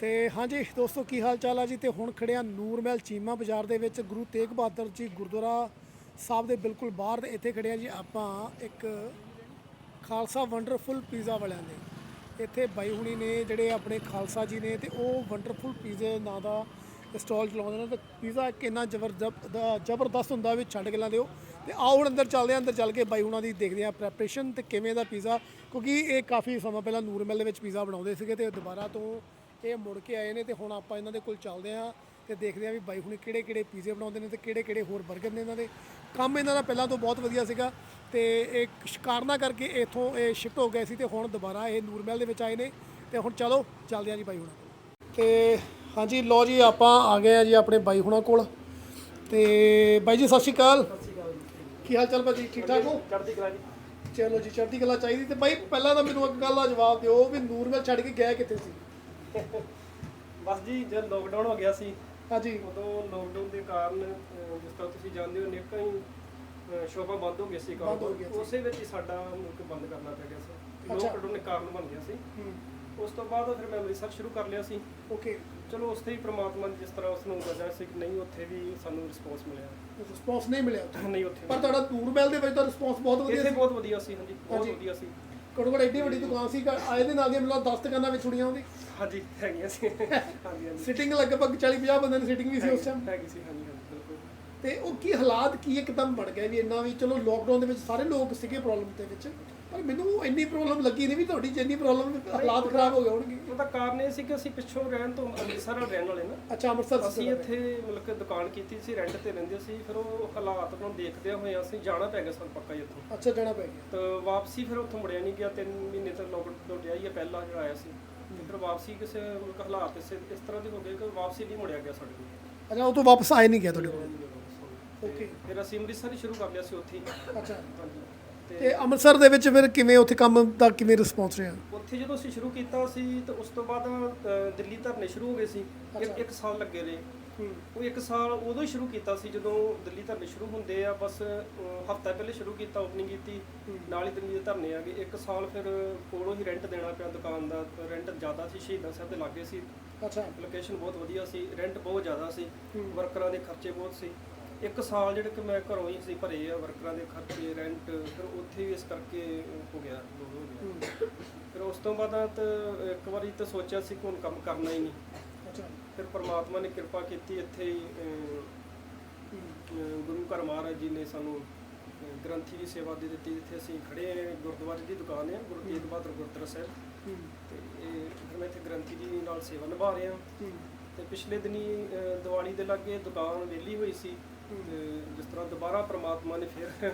ਤੇ ਹਾਂਜੀ, ਦੋਸਤੋ, ਕੀ ਹਾਲ ਚਾਲ ਆ ਜੀ? ਤੇ ਹੁਣ ਖੜਿਆ ਨੂਰਮਹਿਲ ਚੀਮਾ ਬਾਜ਼ਾਰ ਦੇ ਵਿੱਚ। ਗੁਰੂ ਤੇਗ ਬਹਾਦਰ ਜੀ ਗੁਰਦੁਆਰਾ ਸਾਹਿਬ ਦੇ ਬਿਲਕੁਲ ਬਾਹਰ ਤੇ ਇੱਥੇ ਖੜਿਆ ਜੀ ਆਪਾਂ ਇੱਕ ਖਾਲਸਾ ਵੰਡਰਫੁਲ ਪੀਜ਼ਾ ਵਾਲਿਆਂ ਦੇ। ਇੱਥੇ ਬਾਈ ਹੁਣੀ ਨੇ ਜਿਹੜੇ ਆਪਣੇ ਖਾਲਸਾ ਜੀ ਨੇ ਤੇ ਉਹ ਵੰਡਰਫੁਲ ਪੀਜ਼ੇ ਨਾਂ ਦਾ ਸਟਾਲ ਚਲਾਉਂਦੇ ਨੇ। ਤੇ ਪੀਜ਼ਾ ਇੱਕ ਇੰਨਾ ਜ਼ਬਰਦਸਤ ਦਾ- ਜ਼ਬਰਦਸਤ ਹੁੰਦਾ ਵੀ ਛੱਡ ਕੇ ਲਾਂਦੇ ਹੋ। ਤੇ ਆਓ ਹੁਣ ਅੰਦਰ ਚੱਲਦੇ ਹਾਂ, ਅੰਦਰ ਚੱਲ ਕੇ ਬਾਈ ਹੁਣਾਂ ਦੀ ਦੇਖਦੇ ਹਾਂ ਪ੍ਰੈਪਰੇਸ਼ਨ ਤੇ ਕਿਵੇਂ ਦਾ ਪੀਜ਼ਾ। ਕਿਉਂਕਿ ਇਹ ਕਾਫੀ ਸਮਾਂ ਪਹਿਲਾਂ ਨੂਰਮਹਿਲ ਦੇ ਵਿੱਚ ਪੀਜ਼ਾ ਬਣਾਉਂਦੇ ਸੀਗੇ ਤੇ ਦੁਬਾਰਾ ਤੋਂ ਇਹ ਮੁੜ ਕੇ ਆਏ ਨੇ ਤੇ ਹੁਣ ਆਪਾਂ ਇਹਨਾਂ ਦੇ ਕੋਲ ਚੱਲਦੇ ਹਾਂ ਤੇ ਦੇਖਦੇ ਹਾਂ ਵੀ ਬਾਈ ਹੁਣੀ ਕਿਹੜੇ ਕਿਹੜੇ ਪੀਜ਼ੇ ਬਣਾਉਂਦੇ ਨੇ ਤੇ ਕਿਹੜੇ ਕਿਹੜੇ ਹੋਰ 버ਗਰ ਨੇ ਇਹਨਾਂ ਦੇ। ਕੰਮ ਇਹਨਾਂ ਦਾ ਪਹਿਲਾਂ ਤੋਂ ਬਹੁਤ ਵਧੀਆ ਸੀਗਾ ਤੇ ਇਹ ਕਾਰਨਾਂ ਕਰਕੇ ਇਥੋਂ ਇਹ ਸ਼ਿਫਟ ਹੋ ਗਏ ਸੀ ਤੇ ਹੁਣ ਦੁਬਾਰਾ ਇਹ ਨੂਰਮਹਿਲ ਦੇ ਵਿੱਚ ਆਏ ਨੇ ਤੇ ਹੁਣ ਚਲੋ ਚੱਲਦੇ ਹਾਂ ਜੀ ਬਾਈ ਹੁਣਾਂ ਤੇ ਹਾਂਜੀ ਲੋ ਜੀ ਆਪਾਂ ਆ ਗਏ ਆ ਜੀ ਆਪਣੇ ਬਾਈ ਹੁਣਾਂ ਕੋਲ। ਤੇ ਬਾਈ ਜੀ ਸਤਿ ਸ਼੍ਰੀ ਅਕਾਲ। ਕੀ ਹਾਲ ਚਾਲ ਭਾਜੀ ਠੀਕ ਠਾਕ ਹੋ? ਚੜ੍ਹਦੀ ਕਲਾ ਜੀ। ਚਲੋ ਜੀ ਚੜ੍ਹਦੀ ਕਲਾ ਚਾਹੀਦੀ ਤੇ ਬਾਈ ਪਹਿਲਾਂ ਤਾਂ ਮੈਨੂੰ ਇੱਕ ਗੱਲ ਦਾ ਜਵਾਬ ਦਿਓ ਵੀ ਨੂਰਮਹਿਲ ਛੱਡ ਕੇ ਗਿਆ ਕਿੱਥੇ ਸੀ? ਬਸ ਜੀ ਜਦ ਲੋਕਡਾਊਨ ਹੋ ਗਿਆ ਸੀ ਹਾਂਜੀ। ਉਦੋਂ ਲੋਕਡਾਊਨ ਦੇ ਕਾਰਨ ਅਹ, ਜਿਸ ਤਰ੍ਹਾਂ ਤੁਸੀਂ ਜਾਣਦੇ ਹੋ ਨਿੱਕਾ ਹੀ ਅਹ, ਸ਼ੋਭਾ ਬੰਦ ਹੋ ਗਈ ਸੀ ਬੰਦ ਹੋ ਗਿਆ ਕਾਰੋਬਾਰ ਉਸੇ ਵਿੱਚ ਹੀ ਸਾਡਾ ਮੁਲਕ ਬੰਦ ਕਰਨਾ ਪੈ ਗਿਆ ਸੀ। ਅੱਛਾ। ਲੋਕਡਾਊਨ ਦੇ ਕਾਰਨ ਬਣ ਗਿਆ ਸੀ। ਉਸ ਤੋਂ ਬਾਅਦ ਫਿਰ ਮੈਂ ਰਿਸਰਚ ਸ਼ੁਰੂ ਕਰ ਲਿਆ ਸੀ। ਓਕੇ। ਚਲੋ ਉਸ ਤੇ ਹੀ ਪ੍ਰਮਾਤਮਾ ਨੇ ਜਿਸ ਤਰ੍ਹਾਂ ਉਸ ਨੂੰ ਵਜ੍ਹਾ ਸੀ ਕਿ ਨਹੀਂ ਉੱਥੇ ਵੀ ਸਾਨੂੰ ਰਿਸਪੌਂਸ ਮਿਲਿਆ। ਰਿਸਪੌਂਸ ਨਹੀਂ ਮਿਲਿਆ ਉੱਥੇ। ਨਹੀਂ ਉੱਥੇ ਪਰ ਤੁਹਾਡਾ ਨੂਰਮਹਿਲ ਦੇ ਵਿੱਚ ਤਾਂ ਰਿਸਪੌਂਸ ਬਹੁਤ ਵਧੀਆ ਇੱਥੇ ਸੀ। ਬਹੁਤ ਵਧੀਆ ਸੀ ਹਾਂਜੀ ਬਹੁਤ ਹਾਂਜੀ। ਵਧੀਆ ਸੀ। ਘੱਟੋ ਘੱਟ ਐਡੀ ਵੱਡੀ ਦੁਕਾਨ ਸੀ ਆਏ ਦੇ ਨਾਲ ਦੀਆਂ ਮਿਲਾ 10 ਦੁਕਾਨਾਂ ਵਿੱਚ ਛੁੜੀਆਂ ਉਹਦੀ। ਹਾਂਜੀ ਹੈਗੀਆਂ ਸੀ। ਹਾਂਜੀ ਹਾਂਜੀ। ਸਿਟਿੰਗ ਲਗਭਗ 40 50 ਬੰਦਿਆਂ ਦੀ ਸਿਟਿੰਗ ਵੀ ਸੀ ਉਸ ਟਾਈਮ ਹੈਗੀ ਸੀ ਹਾਂਜੀ ਹਾਂਜੀ ਬਿਲਕੁਲ। ਤੇ ਉਹ ਕੀ ਹਾਲਾਤ ਕੀ ਇੱਕਦਮ ਬਣ ਗਏ ਵੀ ਇੰਨਾ ਵੀ ਚਲੋ ਲੋਕਡਾਊਨ ਦੇ ਵਿੱਚ ਸਾਰੇ ਲੋਕ ਸੀਗੇ ਪ੍ਰੋਬਲਮ ਦੇ ਵਿੱਚ। ਪਰ ਮੈਨੂੰ ਇੰਨੀ ਪ੍ਰੋਬਲਮ ਲੱਗੀ ਨਹੀਂ ਵੀ ਤੁਹਾਡੀ ਜਿੰਨੀ ਪ੍ਰੋਬਲਮ ਹਾਲਾਤ ਖਰਾਬ ਹੋ ਗਏ ਹੋਣਗੇ। ਉਹਦਾ ਕਾਰਨ ਇਹ ਸੀ ਕਿ ਅਸੀਂ ਪਿੱਛੋਂ ਰਹਿਣ ਤੋਂ ਅੰਮ੍ਰਿਤਸਰ ਰਹਿਣ ਵਾਲੇ ਨਾ। ਅੱਛਾ ਅੰਮ੍ਰਿਤਸਰ ਅਸੀਂ ਇੱਥੇ ਮਤਲਬ ਕਿ ਦੁਕਾਨ ਕੀਤੀ ਸੀ ਰੈਂਟ ਤੇ ਰਹਿੰਦੇ ਸੀ ਫਿਰ ਉਹ ਹਾਲਾਤ ਨੂੰ ਦੇਖਦਿਆਂ ਹੋਏ ਅਸੀਂ ਜਾਣਾ ਪੈ ਗਿਆ ਸਾਨੂੰ ਪੱਕਾ ਹੀ ਇੱਥੋਂ ਅੱਛਾ ਜਾਣਾ ਪੈ ਗਿਆ। ਤਾਂ ਵਾਪਸੀ ਫਿਰ ਉੱਥੋਂ ਮੁੜਿਆ ਨਹੀਂ ਗਿਆ 3 ਮਹੀਨੇ ਤੱਕ ਲੋਕਡਾਊਨ ਰਿਹਾ ਹੀ ਪਹਿਲਾਂ ਜਿਹੜਾ ਆਇਆ ਸੀ। ਫਿਰ ਵਾਪਸੀ ਕਿਸੇ ਮਤਲਬ ਹਾਲਾਤ ਇਸ ਇਸ ਤਰ੍ਹਾਂ ਦੇ ਹੋ ਗਏ ਕਿ ਵਾਪਸੀ ਨਹੀਂ ਮੁੜਿਆ ਗਿਆ ਸਾਡੇ ਕੋਲ। ਅੱਛਾ ਉਹ ਤੋਂ ਵਾਪਸ ਆਏ ਨਹੀਂ ਗਿਆ ਤੁਹਾਡੇ ਕੋਲ। ਓਕੇ ਫਿਰ ਅਸੀਂ ਅੰਮ੍ਰਿਤਸਰ ਹੀ ਸ਼ੁਰੂ ਕਰ ਲਿਆ ਸੀ ਉੱਥੇ ਅੱਛਾ। ਹਾਂਜੀ। ਤੇ ਅੰਮ੍ਰਿਤਸਰ ਦੇ ਵਿੱਚ ਫਿਰ ਕਿਵੇਂ ਉੱਥੇ ਕੰਮ ਦਾ ਕਿਵੇਂ ਰਿਸਪੌਂਸ ਰਿਹਾ? ਉੱਥੇ ਜਦੋਂ ਅਸੀਂ ਸ਼ੁਰੂ ਕੀਤਾ ਸੀ ਤਾਂ ਉਸ ਤੋਂ ਬਾਅਦ ਅ, ਦਿੱਲੀ ਧਰਨੇ ਸ਼ੁਰੂ ਹੋ ਗਏ ਸੀ। ਇੱਕ ਇੱਕ ਸਾਲ ਲੱਗੇ ਰਹੇ। ਉਹ ਇੱਕ ਸਾਲ ਉਦੋਂ ਹੀ ਸ਼ੁਰੂ ਕੀਤਾ ਸੀ ਜਦੋਂ ਦਿੱਲੀ ਧਰਨੇ ਸ਼ੁਰੂ ਹੁੰਦੇ ਆ। ਬਸ ਹਫਤਾ ਪਹਿਲੇ ਸ਼ੁਰੂ ਕੀਤਾ ਓਪਨਿੰਗ ਕੀਤੀ। ਨਾਲ ਹੀ ਦਿੱਲੀ ਦੇ ਧਰਨੇ ਆ ਗਏ। ਇੱਕ ਸਾਲ ਫਿਰ ਕੋਲੋਂ ਹੀ ਰੈਂਟ ਦੇਣਾ ਪਿਆ ਦੁਕਾਨ ਦਾ। ਰੈਂਟ ਜ਼ਿਆਦਾ ਸੀ ਸ਼ਹੀਦਾਂ ਸਾਹਿਬ ਦੇ ਲਾਗੇ ਸੀ। ਅੱਛਾ। ਲੋਕੇਸ਼ਨ ਬਹੁਤ ਵਧੀਆ ਸੀ। ਰੈਂਟ ਬਹੁਤ ਜ਼ਿਆਦਾ ਸੀ। ਵਰਕਰਾਂ ਦੇ ਖਰਚੇ ਬਹੁਤ ਸੀ। ਇੱਕ ਸਾਲ ਜਿਹੜੇ ਕਿ ਮੈਂ ਘਰੋਂ ਹੀ ਸੀ ਭਰੇ ਆ ਵਰਕਰਾਂ ਦੇ ਖਰਚੇ ਰੈਂਟ ਫਿਰ ਉੱਥੇ ਵੀ ਇਸ ਕਰਕੇ ਹੋ ਗਿਆ ਲੋਡ ਹੋ ਗਿਆ। ਫਿਰ ਉਸ ਤੋਂ ਬਾਅਦ ਤਾਂ ਇੱਕ ਵਾਰੀ ਤਾਂ ਸੋਚਿਆ ਸੀ ਕਿ ਹੁਣ ਕੰਮ ਕਰਨਾ ਹੀ ਨਹੀਂ। ਅੱਛਾ। ਫਿਰ ਪ੍ਰਮਾਤਮਾ ਨੇ ਕਿਰਪਾ ਕੀਤੀ ਇੱਥੇ ਗੁਰੂ ਘਰ ਮਹਾਰਾਜ ਜੀ ਨੇ ਸਾਨੂੰ ਗ੍ਰੰਥੀ ਦੀ ਸੇਵਾ ਦੇ ਦਿੱਤੀ ਜਿੱਥੇ ਅਸੀਂ ਖੜੇ ਹਾਂ ਗੁਰਦੁਆਰੇ ਦੀ ਦੁਕਾਨ ਹੈ ਗੁਰੂ ਤੇਗ ਬਹਾਦਰ ਗੁਰਦੁਆਰਾ ਸਾਹਿਬ। ਤੇ ਇਹ ਫਿਰ ਮੈਂ ਇੱਥੇ ਗ੍ਰੰਥੀ ਜੀ ਨਾਲ ਸੇਵਾ ਨਿਭਾ ਰਿਹਾ। ਹੂੰ। ਤੇ ਪਿਛਲੇ ਦਿਨੀ ਦੀਵਾਲੀ ਦੇ ਲਾਗੇ ਦੁਕਾਨ ਵਿਹਲੀ ਹੋਈ ਸੀ ਤੇ ਜਿਸ ਤਰ੍ਹਾਂ ਦੁਬਾਰਾ ਪ੍ਰਮਾਤਮਾ ਨੇ ਫਿਰ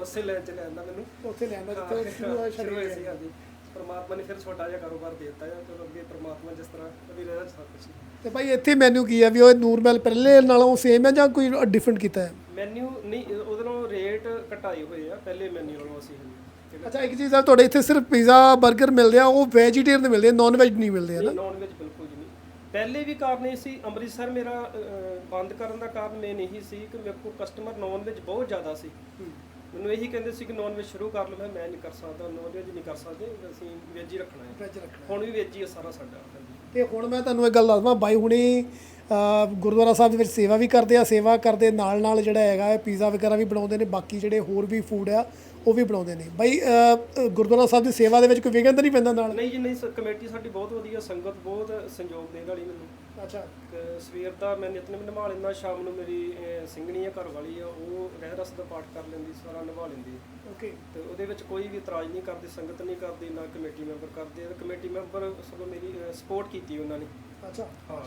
ਉਸੇ ਲੈਣ ਚ ਲਿਆਂਦਾ ਮੈਨੂੰ ਉੱਥੇ ਲੈਂਦਾ ਜਿੱਥੇ ਸ਼ੁਰੂ ਹੋਇਆ ਸ਼ੁਰੂ ਹੋਇਆ ਸੀ ਹਾਂਜੀ ਪ੍ਰਮਾਤਮਾ ਨੇ ਫਿਰ ਛੋਟਾ ਜਿਹਾ ਕਾਰੋਬਾਰ ਦੇ ਦਿੱਤਾ ਹੈ ਚਲੋ ਅੱਗੇ ਪ੍ਰਮਾਤਮਾ ਜਿਸ ਤਰ੍ਹਾਂ ਕਦੀ ਰਹਿਣਾ ਸਭ ਕੁਛ ਤੇ ਭਾਈ ਇੱਥੇ ਮੈਨੂ ਕੀ ਆ ਵੀ ਉਹ ਨੂਰਮਹਿਲ ਪਹਿਲੇ ਨਾਲੋਂ ਸੇਮ ਹੈ ਜਾਂ ਕੋਈ ਡਿਫਰੈਂਟ ਕੀਤਾ ਹੈ ਮੈਨੂ ਨਹੀਂ ਉਹਦੇ ਨਾਲੋਂ ਰੇਟ ਘਟਾਏ ਹੋਏ ਆ ਪਹਿਲੇ ਮੈਨੂ ਨਾਲੋਂ ਅਸੀਂ ਅੱਛਾ ਇੱਕ ਚੀਜ਼ ਆ ਤੁਹਾਡੇ ਇੱਥੇ ਸਿਰਫ ਪੀਜ਼ਾ 버ਗਰ ਮਿਲਦੇ ਆ ਉਹ ਵੈਜੀਟੇਰੀਅਨ ਮਿਲਦੇ ਆ ਨਾਨ ਵੈਜ ਨਹੀਂ ਮਿਲਦੇ ਨਹੀਂ ਹਨ ਨਾਨ ਵੈਜ ਜੀ ਪਹਿਲੇ ਵੀ ਕਾਰਨ ਇਹ ਸੀ ਅੰਮ੍ਰਿਤਸਰ ਮੇਰਾ ਬੰਦ ਕਰਨ ਦਾ ਕਾਰਨ ਮੇਨ ਇਹੀ ਸੀ ਕਿ ਮੇਰੇ ਕੋਲ ਕਸਟਮਰ ਨਾਨ ਵੈਜ ਬਹੁਤ ਜ਼ਿਆਦਾ ਸੀ। ਮੈਨੂੰ ਇਹੀ ਕਹਿੰਦੇ ਸੀ ਕਿ ਨਾਨ ਵੈਜ ਸ਼ੁਰੂ ਕਰ ਲਓ ਮੈਂ ਮੈਂ ਨਹੀਂ ਕਰ ਸਕਦਾ ਨਾਨ ਵੈਜ ਨਹੀਂ ਕਰ ਸਕਦੇ ਅਸੀਂ ਵੈਜ ਹੀ ਰੱਖਣਾ ਹੈ। ਹੁਣ ਵੀ ਵੈਜ ਹੀ ਹੈ ਸਾਰਾ ਸਾਡਾ ਤੇ ਹੁਣ ਮੈਂ ਤੁਹਾਨੂੰ ਇੱਕ ਗੱਲ ਦੱਸਦਾ ਬਾਈ ਹੁਣੀ ਗੁਰਦੁਆਰਾ ਸਾਹਿਬ ਦੇ ਵਿੱਚ ਸੇਵਾ ਵੀ ਕਰਦੇ ਆ ਸੇਵਾ ਕਰਦੇ ਨਾਲ ਨਾਲ ਜਿਹੜਾ ਹੈਗਾ ਇਹ ਪੀਜ਼ਾ ਵਗੈਰਾ ਵੀ ਬਣਾਉਂਦੇ ਨੇ ਬਾਕੀ ਜਿਹੜੇ ਹੋਰ ਵੀ ਫੂਡ ਆ ਉਹ ਵੀ ਬਣਾਉਂਦੇ ਨੇ। ਬਾਈ ਗੁਰਦੁਆਰਾ ਸਾਹਿਬ ਦੀ ਸੇਵਾ ਦੇ ਵਿੱਚ ਕੋਈ ਵਿਘਨ ਤਾਂ ਨਹੀਂ ਪੈਂਦਾ ਨਾਲ? ਨਹੀਂ ਜੀ ਨਹੀਂ ਕਮੇਟੀ ਸਾਡੀ ਬਹੁਤ ਵਧੀਆ ਸੰਗਤ ਬਹੁਤ ਸੰਯੋਗ ਦੇਣ ਵਾਲੀ ਮੈਨੂੰ। ਅੱਛਾ। ਸਵੇਰ ਦਾ ਮੈਂ ਨਿਤਨੇਮ ਨਿਭਾ ਲੈਂਦਾ ਸ਼ਾਮ ਨੂੰ ਮੇਰੀ ਸਿੰਘਣੀ ਆ ਘਰ ਵਾਲੀ ਆ ਉਹ ਰਹਿ ਰਸ ਦਾ ਪਾਠ ਕਰ ਲੈਂਦੀ ਸਾਰਾ ਨਿਭਾ ਲੈਂਦੀ। ਓਕੇ। ਤੇ ਉਹਦੇ ਵਿੱਚ ਕੋਈ ਵੀ ਇਤਰਾਜ਼ ਨਹੀਂ ਕਰਦੀ ਸੰਗਤ ਨਹੀਂ ਕਰਦੀ ਨਾ ਕਮੇਟੀ ਮੈਂਬਰ ਕਰਦੇ। ਕਮੇਟੀ ਮੈਂਬਰ ਸਗੋਂ ਮੇਰੀ ਸਪੋਰਟ ਕੀਤੀ ਉਹਨਾਂ ਨੇ। ਅੱਛਾ। ਹਾਂ।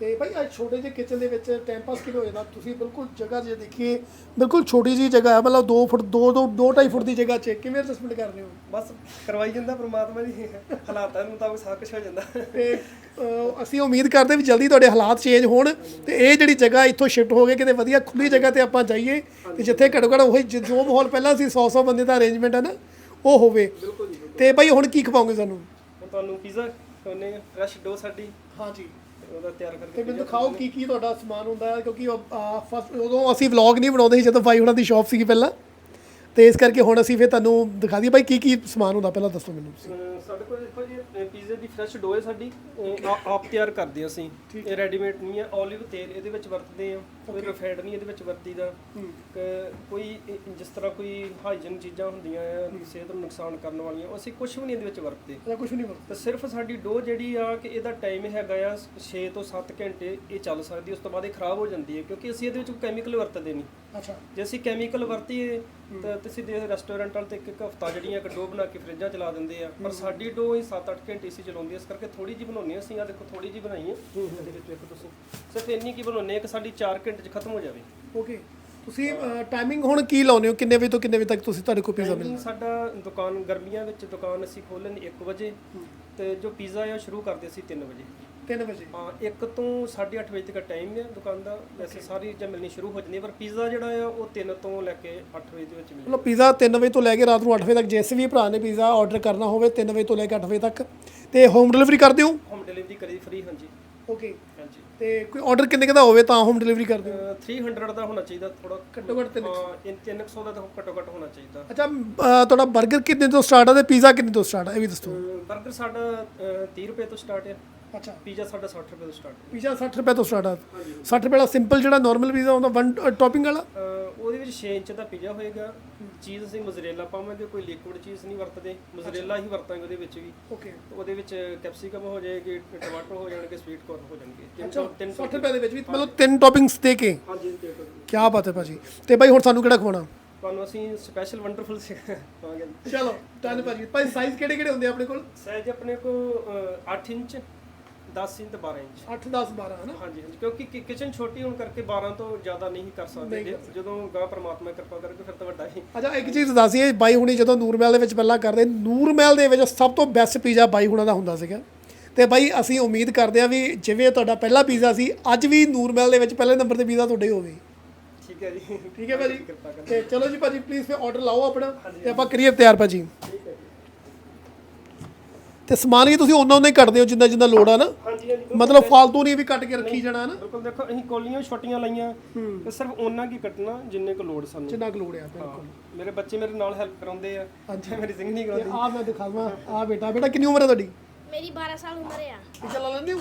ਤੇ ਭਾਈ ਅੱਜ ਛੋਟੇ ਜਿਹੇ ਕਿਚਨ ਦੇ ਵਿੱਚ ਟਾਈਮ ਪਾਸ ਕਿਵੇਂ ਹੋ ਜਾਂਦਾ ਤੁਸੀਂ ਬਿਲਕੁਲ ਜਗ੍ਹਾ ਜੇ ਦੇਖੀਏ ਬਿਲਕੁਲ ਛੋਟੀ ਜੀ ਜਗ੍ਹਾ ਹੈ ਮਤਲਬ 2 ਫੁੱਟ 2 2 2.5 ਫੁੱਟ ਦੀ ਜਗ੍ਹਾ 'ਚ। ਕਿਵੇਂ ਐਡਜਸਟਮੈਂਟ ਕਰ ਰਹੇ ਹੋ? ਬਸ ਕਰਵਾਈ ਜਾਂਦਾ ਪ੍ਰਮਾਤਮਾ ਦੀ ਹਾਲਾਤਾਂ ਦੇ ਮੁਤਾਬਕ ਸਭ ਕੁਝ ਹੋ ਜਾਂਦਾ। ਤੇ ਅਸੀਂ ਉਮੀਦ ਕਰਦੇ ਵੀ ਜਲਦੀ ਤੁਹਾਡੇ ਹਾਲਾਤ ਚੇਂਜ ਹੋਣ ਤੇ ਇਹ ਜਿਹੜੀ ਜਗ੍ਹਾ ਇੱਥੋਂ ਸ਼ਿਫਟ ਹੋ ਕੇ ਕਿਤੇ ਵਧੀਆ ਖੁੱਲੀ ਜਗ੍ਹਾ ਤੇ ਆਪਾਂ ਜਾਈਏ ਤੇ ਜਿੱਥੇ ਘੱਟੋ ਘੱਟ ਉਹੀ ਜ- ਮਾਹੌਲ ਪਹਿਲਾਂ ਸੀ 100 100 ਬੰਦੇ ਦਾ ਅਰੇਂਜਮੈਂਟ ਹੈ ਨਾ ਉਹ ਹੋਵੇ। ਤੇ ਭਾਈ ਹੁਣ ਕੀ ਖਵਾਓਗੇ ਸਾਨੂੰ? ਤੁਹਾਨੂੰ ਪੀਜ਼ਾ ਖਵਾਉਂਦੇ ਆ ਫਰੈਸ਼ ਡੋ ਸਾਡੀ। ਹਾਂਜੀ। ਤੇ ਉਹਦਾ ਤਿਆਰ ਤੇ ਮੈਨੂੰ ਦਿਖਾਓ ਕੀ ਕੀ ਤੁਹਾਡਾ ਸਮਾਨ ਹੁੰਦਾ ਹੈ ਕਿਉਂਕਿ ਫਸਟ ਉਦੋਂ ਅਸੀਂ ਵਲੌਗ ਨਹੀਂ ਬਣਾਉਂਦੇ ਸੀ ਜਦੋਂ ਭਾਈ ਉਹਨਾਂ ਦੀ ਸ਼ਾਪ ਸੀਗੀ ਪਹਿਲਾਂ। ਤੇ ਇਸ ਕਰਕੇ ਹੁਣ ਅਸੀਂ ਫਿਰ ਤੁਹਾਨੂੰ ਦਿਖਾ ਦਈਏ ਬਾਈ ਕੀ ਕੀ ਸਮਾਨ ਹੁੰਦਾ ਪਹਿਲਾਂ ਦੱਸੋ ਮੈਨੂੰ ਸਾਡੇ ਕੋਲ ਦੇਖੋ ਜੀ ਪੀਜ਼ੇ ਦੀ ਫਰੈਸ਼ ਡੋ ਹੈ ਸਾਡੀ। ਆਪ ਤਿਆਰ ਕਰਦੇ ਅਸੀਂ। ਇਹ ਰੈਡੀਮੇਡ ਨਹੀਂ ਹੈ 올ਿਵ ਤੇਲ ਇਹਦੇ ਵਿੱਚ ਵਰਤਦੇ ਆ ਕੋਈ ਰਿਫਾਈਨਡ ਨਹੀਂ ਇਹਦੇ ਵਿੱਚ ਵਰਤੀਦਾ ਕ- ਕੋਈ ਜਿਸ ਤਰ੍ਹਾਂ ਕੋਈ ਹਾਈਜਨ ਚੀਜ਼ਾਂ ਹੁੰਦੀਆਂ ਆ ਸਿਹਤ ਨੂੰ ਨੁਕਸਾਨ ਕਰਨ ਵਾਲੀਆਂ ਉਹ ਅਸੀਂ ਕੁਝ ਵੀ ਨਹੀਂ ਇਹਦੇ ਵਿੱਚ ਵਰਤਦੇ। ਇਹਦਾ ਕੁਝ ਨਹੀਂ ਵਰਤਦੇ। ਸਿਰਫ ਸਾਡੀ ਡੋ ਜਿਹੜੀ ਆ ਕਿ ਇਹਦਾ ਟਾਈਮ ਹੈਗਾ ਆ 6 ਤੋਂ 7 ਘੰਟੇ ਇਹ ਚੱਲ ਸਕਦੀ ਉਸ ਤੋਂ ਬਾਅਦ ਇਹ ਖਰਾਬ ਹੋ ਜਾਂਦੀ ਹੈ ਕਿਉਂਕਿ ਅਸੀਂ ਇਹਦੇ ਵਿੱਚ ਕੈਮੀਕਲ ਵਰਤਦੇ ਨਹੀਂ। ਅੱਛਾ। ਜੇ ਅਸੀਂ ਕੈਮੀਕਲ ਵਰਤੀਏ ਤਾਂ ਤੁਸੀਂ ਦੇਖ ਰੈਸਟੋਰੈਂਟ ਵਾਲ ਤੇ ਇੱਕ ਇੱਕ ਹਫਤਾ ਜਿਹੜੀਆਂ ਕਿ ਡੋ ਬਣਾ ਕੇ ਫਰਿੱਜਾਂ ਚਲਾ ਦਿੰਦੇ ਆ। ਪਰ ਸਾਡੀ ਡੋ ਹੀ 7-8 ਘੰਟੇ ਸੀ ਚਲਾਉਂਦੀ ਇਸ ਕਰਕੇ ਥੋੜੀ ਜਿਹੀ ਬਣਾਉਂਦੇ ਹਾਂ ਅਸੀਂ। ਆ ਦੇਖੋ ਥੋੜੀ ਜਿਹੀ ਬਣਾਈ ਹੈ ਇਹਦੇ ਵਿੱਚ ਦੇਖੋ ਤੁਸੀਂ। ਸਿਰਫ ਇੰਨੀ ਕੀ ਬਣਾਉਂਦੇ ਆ ਕਿ ਸਾਡੀ 4 ਘੰਟੇ 'ਚ ਖਤਮ ਹੋ ਜਾਵੇ। ਓਕੇ। ਤੁਸੀਂ ਟਾਈਮਿੰਗ ਹੁਣ ਕੀ ਲਾਉਂਦੇ ਹੋ? ਕਿੰਨੇ ਵਜੇ ਤੋਂ ਕਿੰਨੇ ਵਜੇ ਤੱਕ ਤੁਸੀਂ ਤੁਹਾਡੇ ਕੋਲ ਪੀਜ਼ਾ ਟਾਈਮਿੰਗ ਸਾਡਾ ਦੁਕਾਨ ਗਰਮੀਆਂ ਵਿੱਚ ਦੁਕਾਨ ਅਸੀਂ ਖੋਲ੍ਹਣ 1 ਵਜੇ ਤੇ ਜੋ ਪੀਜ਼ਾ ਆ ਸ਼ੁਰੂ ਕਰਦੇ ਸੀ 3 ਵਜੇ। 3 ਵਜੇ। ਹਾਂ 1 ਤੋਂ 8:30 ਵਜੇ ਤੱਕ ਟਾਈਮ ਹੈ ਦੁਕਾਨ ਦਾ। ਵੈਸੇ ਸਾਰੀ ਚੀਜ਼ਾਂ ਮਿਲਣੀ ਸ਼ੁਰੂ ਹੋ ਜਾਂਦੀ ਪਰ ਪੀਜ਼ਾ ਜਿਹੜਾ ਆ ਉਹ 3 ਤੋਂ ਲੈ ਕੇ 8 ਵਜੇ ਦੇ ਵਿੱਚ ਮਿਲਦਾ। ਮਤਲਬ ਪੀਜ਼ਾ 3 ਵਜੇ ਤੋਂ ਲੈ ਕੇ ਰਾਤ ਨੂੰ 8 ਵਜੇ ਤੱਕ ਜਿਸ ਵੀ ਭਰਾ ਨੇ ਪੀਜ਼ਾ ਆਰਡਰ ਕਰਨਾ ਹੋਵੇ 3 ਵਜੇ ਤੋਂ ਲੈ ਕੇ 8 ਵਜੇ ਤੱਕ। ਤੇ ਹੋਮ ਡਿਲੀਵਰੀ ਕਰਦੇ ਹੋ? ਹੋਮ ਡਿਲੀਵਰੀ ਕਰੀ ਫ੍ਰੀ ਹਾਂਜੀ। ਓਕੇ ਹਾਂਜੀ। ਤੇ ਕੋਈ ਆਰਡਰ ਕਿੰਨੇ ਕੁ ਦਾ ਹੋਵੇ ਤਾਂ ਹੋਮ ਡਿਲੀਵਰੀ ਕਰਦੇ ਹੋ? ਅਹ 300 ਦਾ ਹੋਣਾ ਚਾਹੀਦਾ ਥੋੜਾ ਘੱਟੋ। ਘੱਟ ਤਿੰਨ- ਹਾਂ ਇਨ 300 ਦਾ ਤਾਂ ਘੱਟੋ ਘੱਟ ਹੋਣਾ ਚਾਹੀਦਾ। ਅੱਛਾ ਤੁਹਾਡਾ 버ਗਰ ਕਿੰਨੇ ਤੋਂ ਸਟਾਰਟ ਆ ਤੇ ਪੀਜ਼ਾ ਕਿੰਨੇ ਤੋਂ ਸਟਾਰਟ ਆ? ਇਹ ਵੀ ਦੱਸੋ। 버ਗਰ ਸਾਡਾ ਅਹ 30 ਰੁਪਏ ਤੋਂ ਸਟਾਰਟ ਹੈ ਅੱਛਾ। ਪੀਜ਼ਾ ਸਾਡਾ 60 ਰੁਪਏ ਤੋਂ ਸਟਾਰਟ ਪੀਜ਼ਾ 60 ਰੁਪਏ ਤੋਂ ਸਟਾਰਟ ਆ। 60 ਰੁਪਏ ਦਾ ਸਿੰਪਲ ਜਿਹੜਾ ਨਾਰਮਲ ਪੀਜ਼ਾ ਹੁੰਦਾ ਵਨ ਟੌਪਿੰਗ ਵਾਲਾ? ਹੈ ਉਹਦੇ ਵਿੱਚ 6 ਇੰਚ ਦਾ ਪੀਜ਼ਾ ਹੋਏਗਾ। ਚੀਜ਼ ਅਸੀਂ ਮੋਜ਼ਰੇਲਾ ਪਾਵਾਂਗੇ ਕੋਈ ਲਿਕੁਇਡ ਚੀਜ਼ ਨਹੀਂ ਵਰਤਦੇ। ਮੋਜ਼ਰੇਲਾ ਹੀ ਵਰਤਾਂਗੇ ਉਹਦੇ ਵਿੱਚ ਵੀ। ਓਕੇ ਉਹਦੇ ਵਿੱਚ ਕੈਪਸਿਕਮ ਹੋ ਜਾਏਗੀ ਟਮਾਟਰ ਹੋ ਜਾਣਗੇ ਸਵੀਟ ਕੋਰਨ ਹੋ ਜਾਣਗੇ। ਤਿੰਨ ਅੱਛਾ ਤਿੰਨ 60 ਰੁਪਏ ਦੇ ਵਿੱਚ ਵੀ ਮਤਲਬ ਤਿੰਨ ਟੌਪਿੰਗਸ ਦੇ ਕੇ? ਹਾਂਜੀ ਤੇ ਕੀ ਬਾਤ ਹੈ ਭਾਜੀ। ਤੇ ਬਾਈ ਹੁਣ ਸਾਨੂੰ ਕਿਹੜਾ ਖਵਾਉਣਾ? ਤੁਹਾਨੂੰ ਅਸੀਂ ਸਪੈਸ਼ਲ ਵੰਡਰਫੁਲ ਸਿਖਾਵਾਂਗੇ ਚਲੋ ਡਨ ਭਾਜੀ ਭਾਈ ਸਾਈਜ਼ ਕਿਹੜੇ ਕਿਹੜੇ ਹੁੰਦੇ ਆਪਣੇ ਕੋਲ? ਸਾਈਜ਼ ਆਪਣੇ ਕੋ 8 ਇੰਚ। 10 ਇੰਚ ਤੇ 12 ਇੰਚ। 8 10 12 ਹਨਾ? ਹਾਂਜੀ ਹਾਂਜੀ ਕਿਉਂਕਿ ਕਿਚਨ ਛੋਟੀ ਹੋਣ ਕਰਕੇ 12 ਤੋਂ ਜ਼ਿਆਦਾ ਨਹੀਂ ਕਰ ਸਕਦੇ ਜੇ- ਜਦੋਂ ਗਾਂ ਪਰਮਾਤਮਾ ਕਿਰਪਾ ਕਰਕੇ ਫਿਰ ਤਾਂ ਵੱਡਾ ਹੀ। ਅੱਛਾ ਇੱਕ ਚੀਜ਼ ਦੱਸੀਏ ਬਾਈ ਹੁਣੀ ਜਦੋਂ ਨੂਰਮਹਿਲ ਦੇ ਵਿੱਚ ਪਹਿਲਾਂ ਕਰਦੇ ਨੂਰਮਹਿਲ ਦੇ ਵਿੱਚ ਸਭ ਤੋਂ ਬੈਸਟ ਪੀਜ਼ਾ ਬਾਈ ਹੁਣਾਂ ਦਾ ਹੁੰਦਾ ਸੀਗਾ। ਤੇ ਬਾਈ ਅਸੀਂ ਉਮੀਦ ਕਰਦੇ ਹਾਂ ਵੀ ਜਿਵੇਂ ਤੁਹਾਡਾ ਪਹਿਲਾ ਪੀਜ਼ਾ ਸੀ ਅੱਜ ਵੀ ਨੂਰਮਹਿਲ ਦੇ ਵਿੱਚ ਪਹਿਲੇ ਨੰਬਰ ਤੇ ਪੀਜ਼ਾ ਤੁਹਾਡੇ ਹੋਵੇ। ਠੀਕ ਹੈ ਜੀ। ਠੀਕ ਹੈ ਭਾਜੀ? ਕਿਰਪਾ ਤੇ ਚਲੋ ਜੀ ਭਾਜੀ ਪਲੀਜ਼ ਫਿਰ ਆਰਡਰ ਲਾਓ ਆਪਣਾ ਤੇ ਆਪਾਂ ਕਰੀਏ ਤਿਆਰ ਭਾਜੀ। ਤੇ ਸਮਾਨ ਵੀ ਤੁਸੀਂ ਉਹਨਾਂ ਉਹਨਾਂ ਹੀ ਕੱਟਦੇ ਹੋ ਜਿੰਨਾ ਜਿੰਨਾ ਲੋੜ ਆ ਨਾ? ਮਤਲਬ ਫालतू ਨਹੀਂ ਵੀ ਕੱਟ ਕੇ ਰੱਖੀ ਜਾਣਾ ਨਾ? ਬਿਲਕੁਲ ਦੇਖੋ ਅਸੀਂ ਕੋਲੀਆਂ ਛੋਟੀਆਂ ਲਾਈਆਂ ਤੇ ਸਿਰਫ ਉਹਨਾਂ ਕੀ ਕੱਟਣਾ ਜਿੰਨੇ ਕੁ ਲੋੜ ਸਾਨੂੰ। ਜਿੰਨਾ ਕੁ ਲੋੜ ਆ ਬਿਲਕੁਲ। ਮੇਰੇ ਬੱਚੇ ਮੇਰੇ ਨਾਲ ਹੈਲਪ ਕਰਾਉਂਦੇ ਆ ਤੇ ਮੇਰੀ ਸਿੰਘ ਨਹੀਂ ਕਰਾਉਂਦੀ। ਆ ਮੈਂ ਦਿਖਾਵਾਂ ਆ ਬੇਟਾ ਬੇਟਾ ਕਿੰਨੀ ਉਮਰ ਹੈ ਤੁਹਾਡੀ? ਮੇਰੀ 12 ਸਾਲ ਉਮਰ ਆ। ਪੀਜ਼ਾ ਲਾ ਲੈਂਦੇ ਹੋ?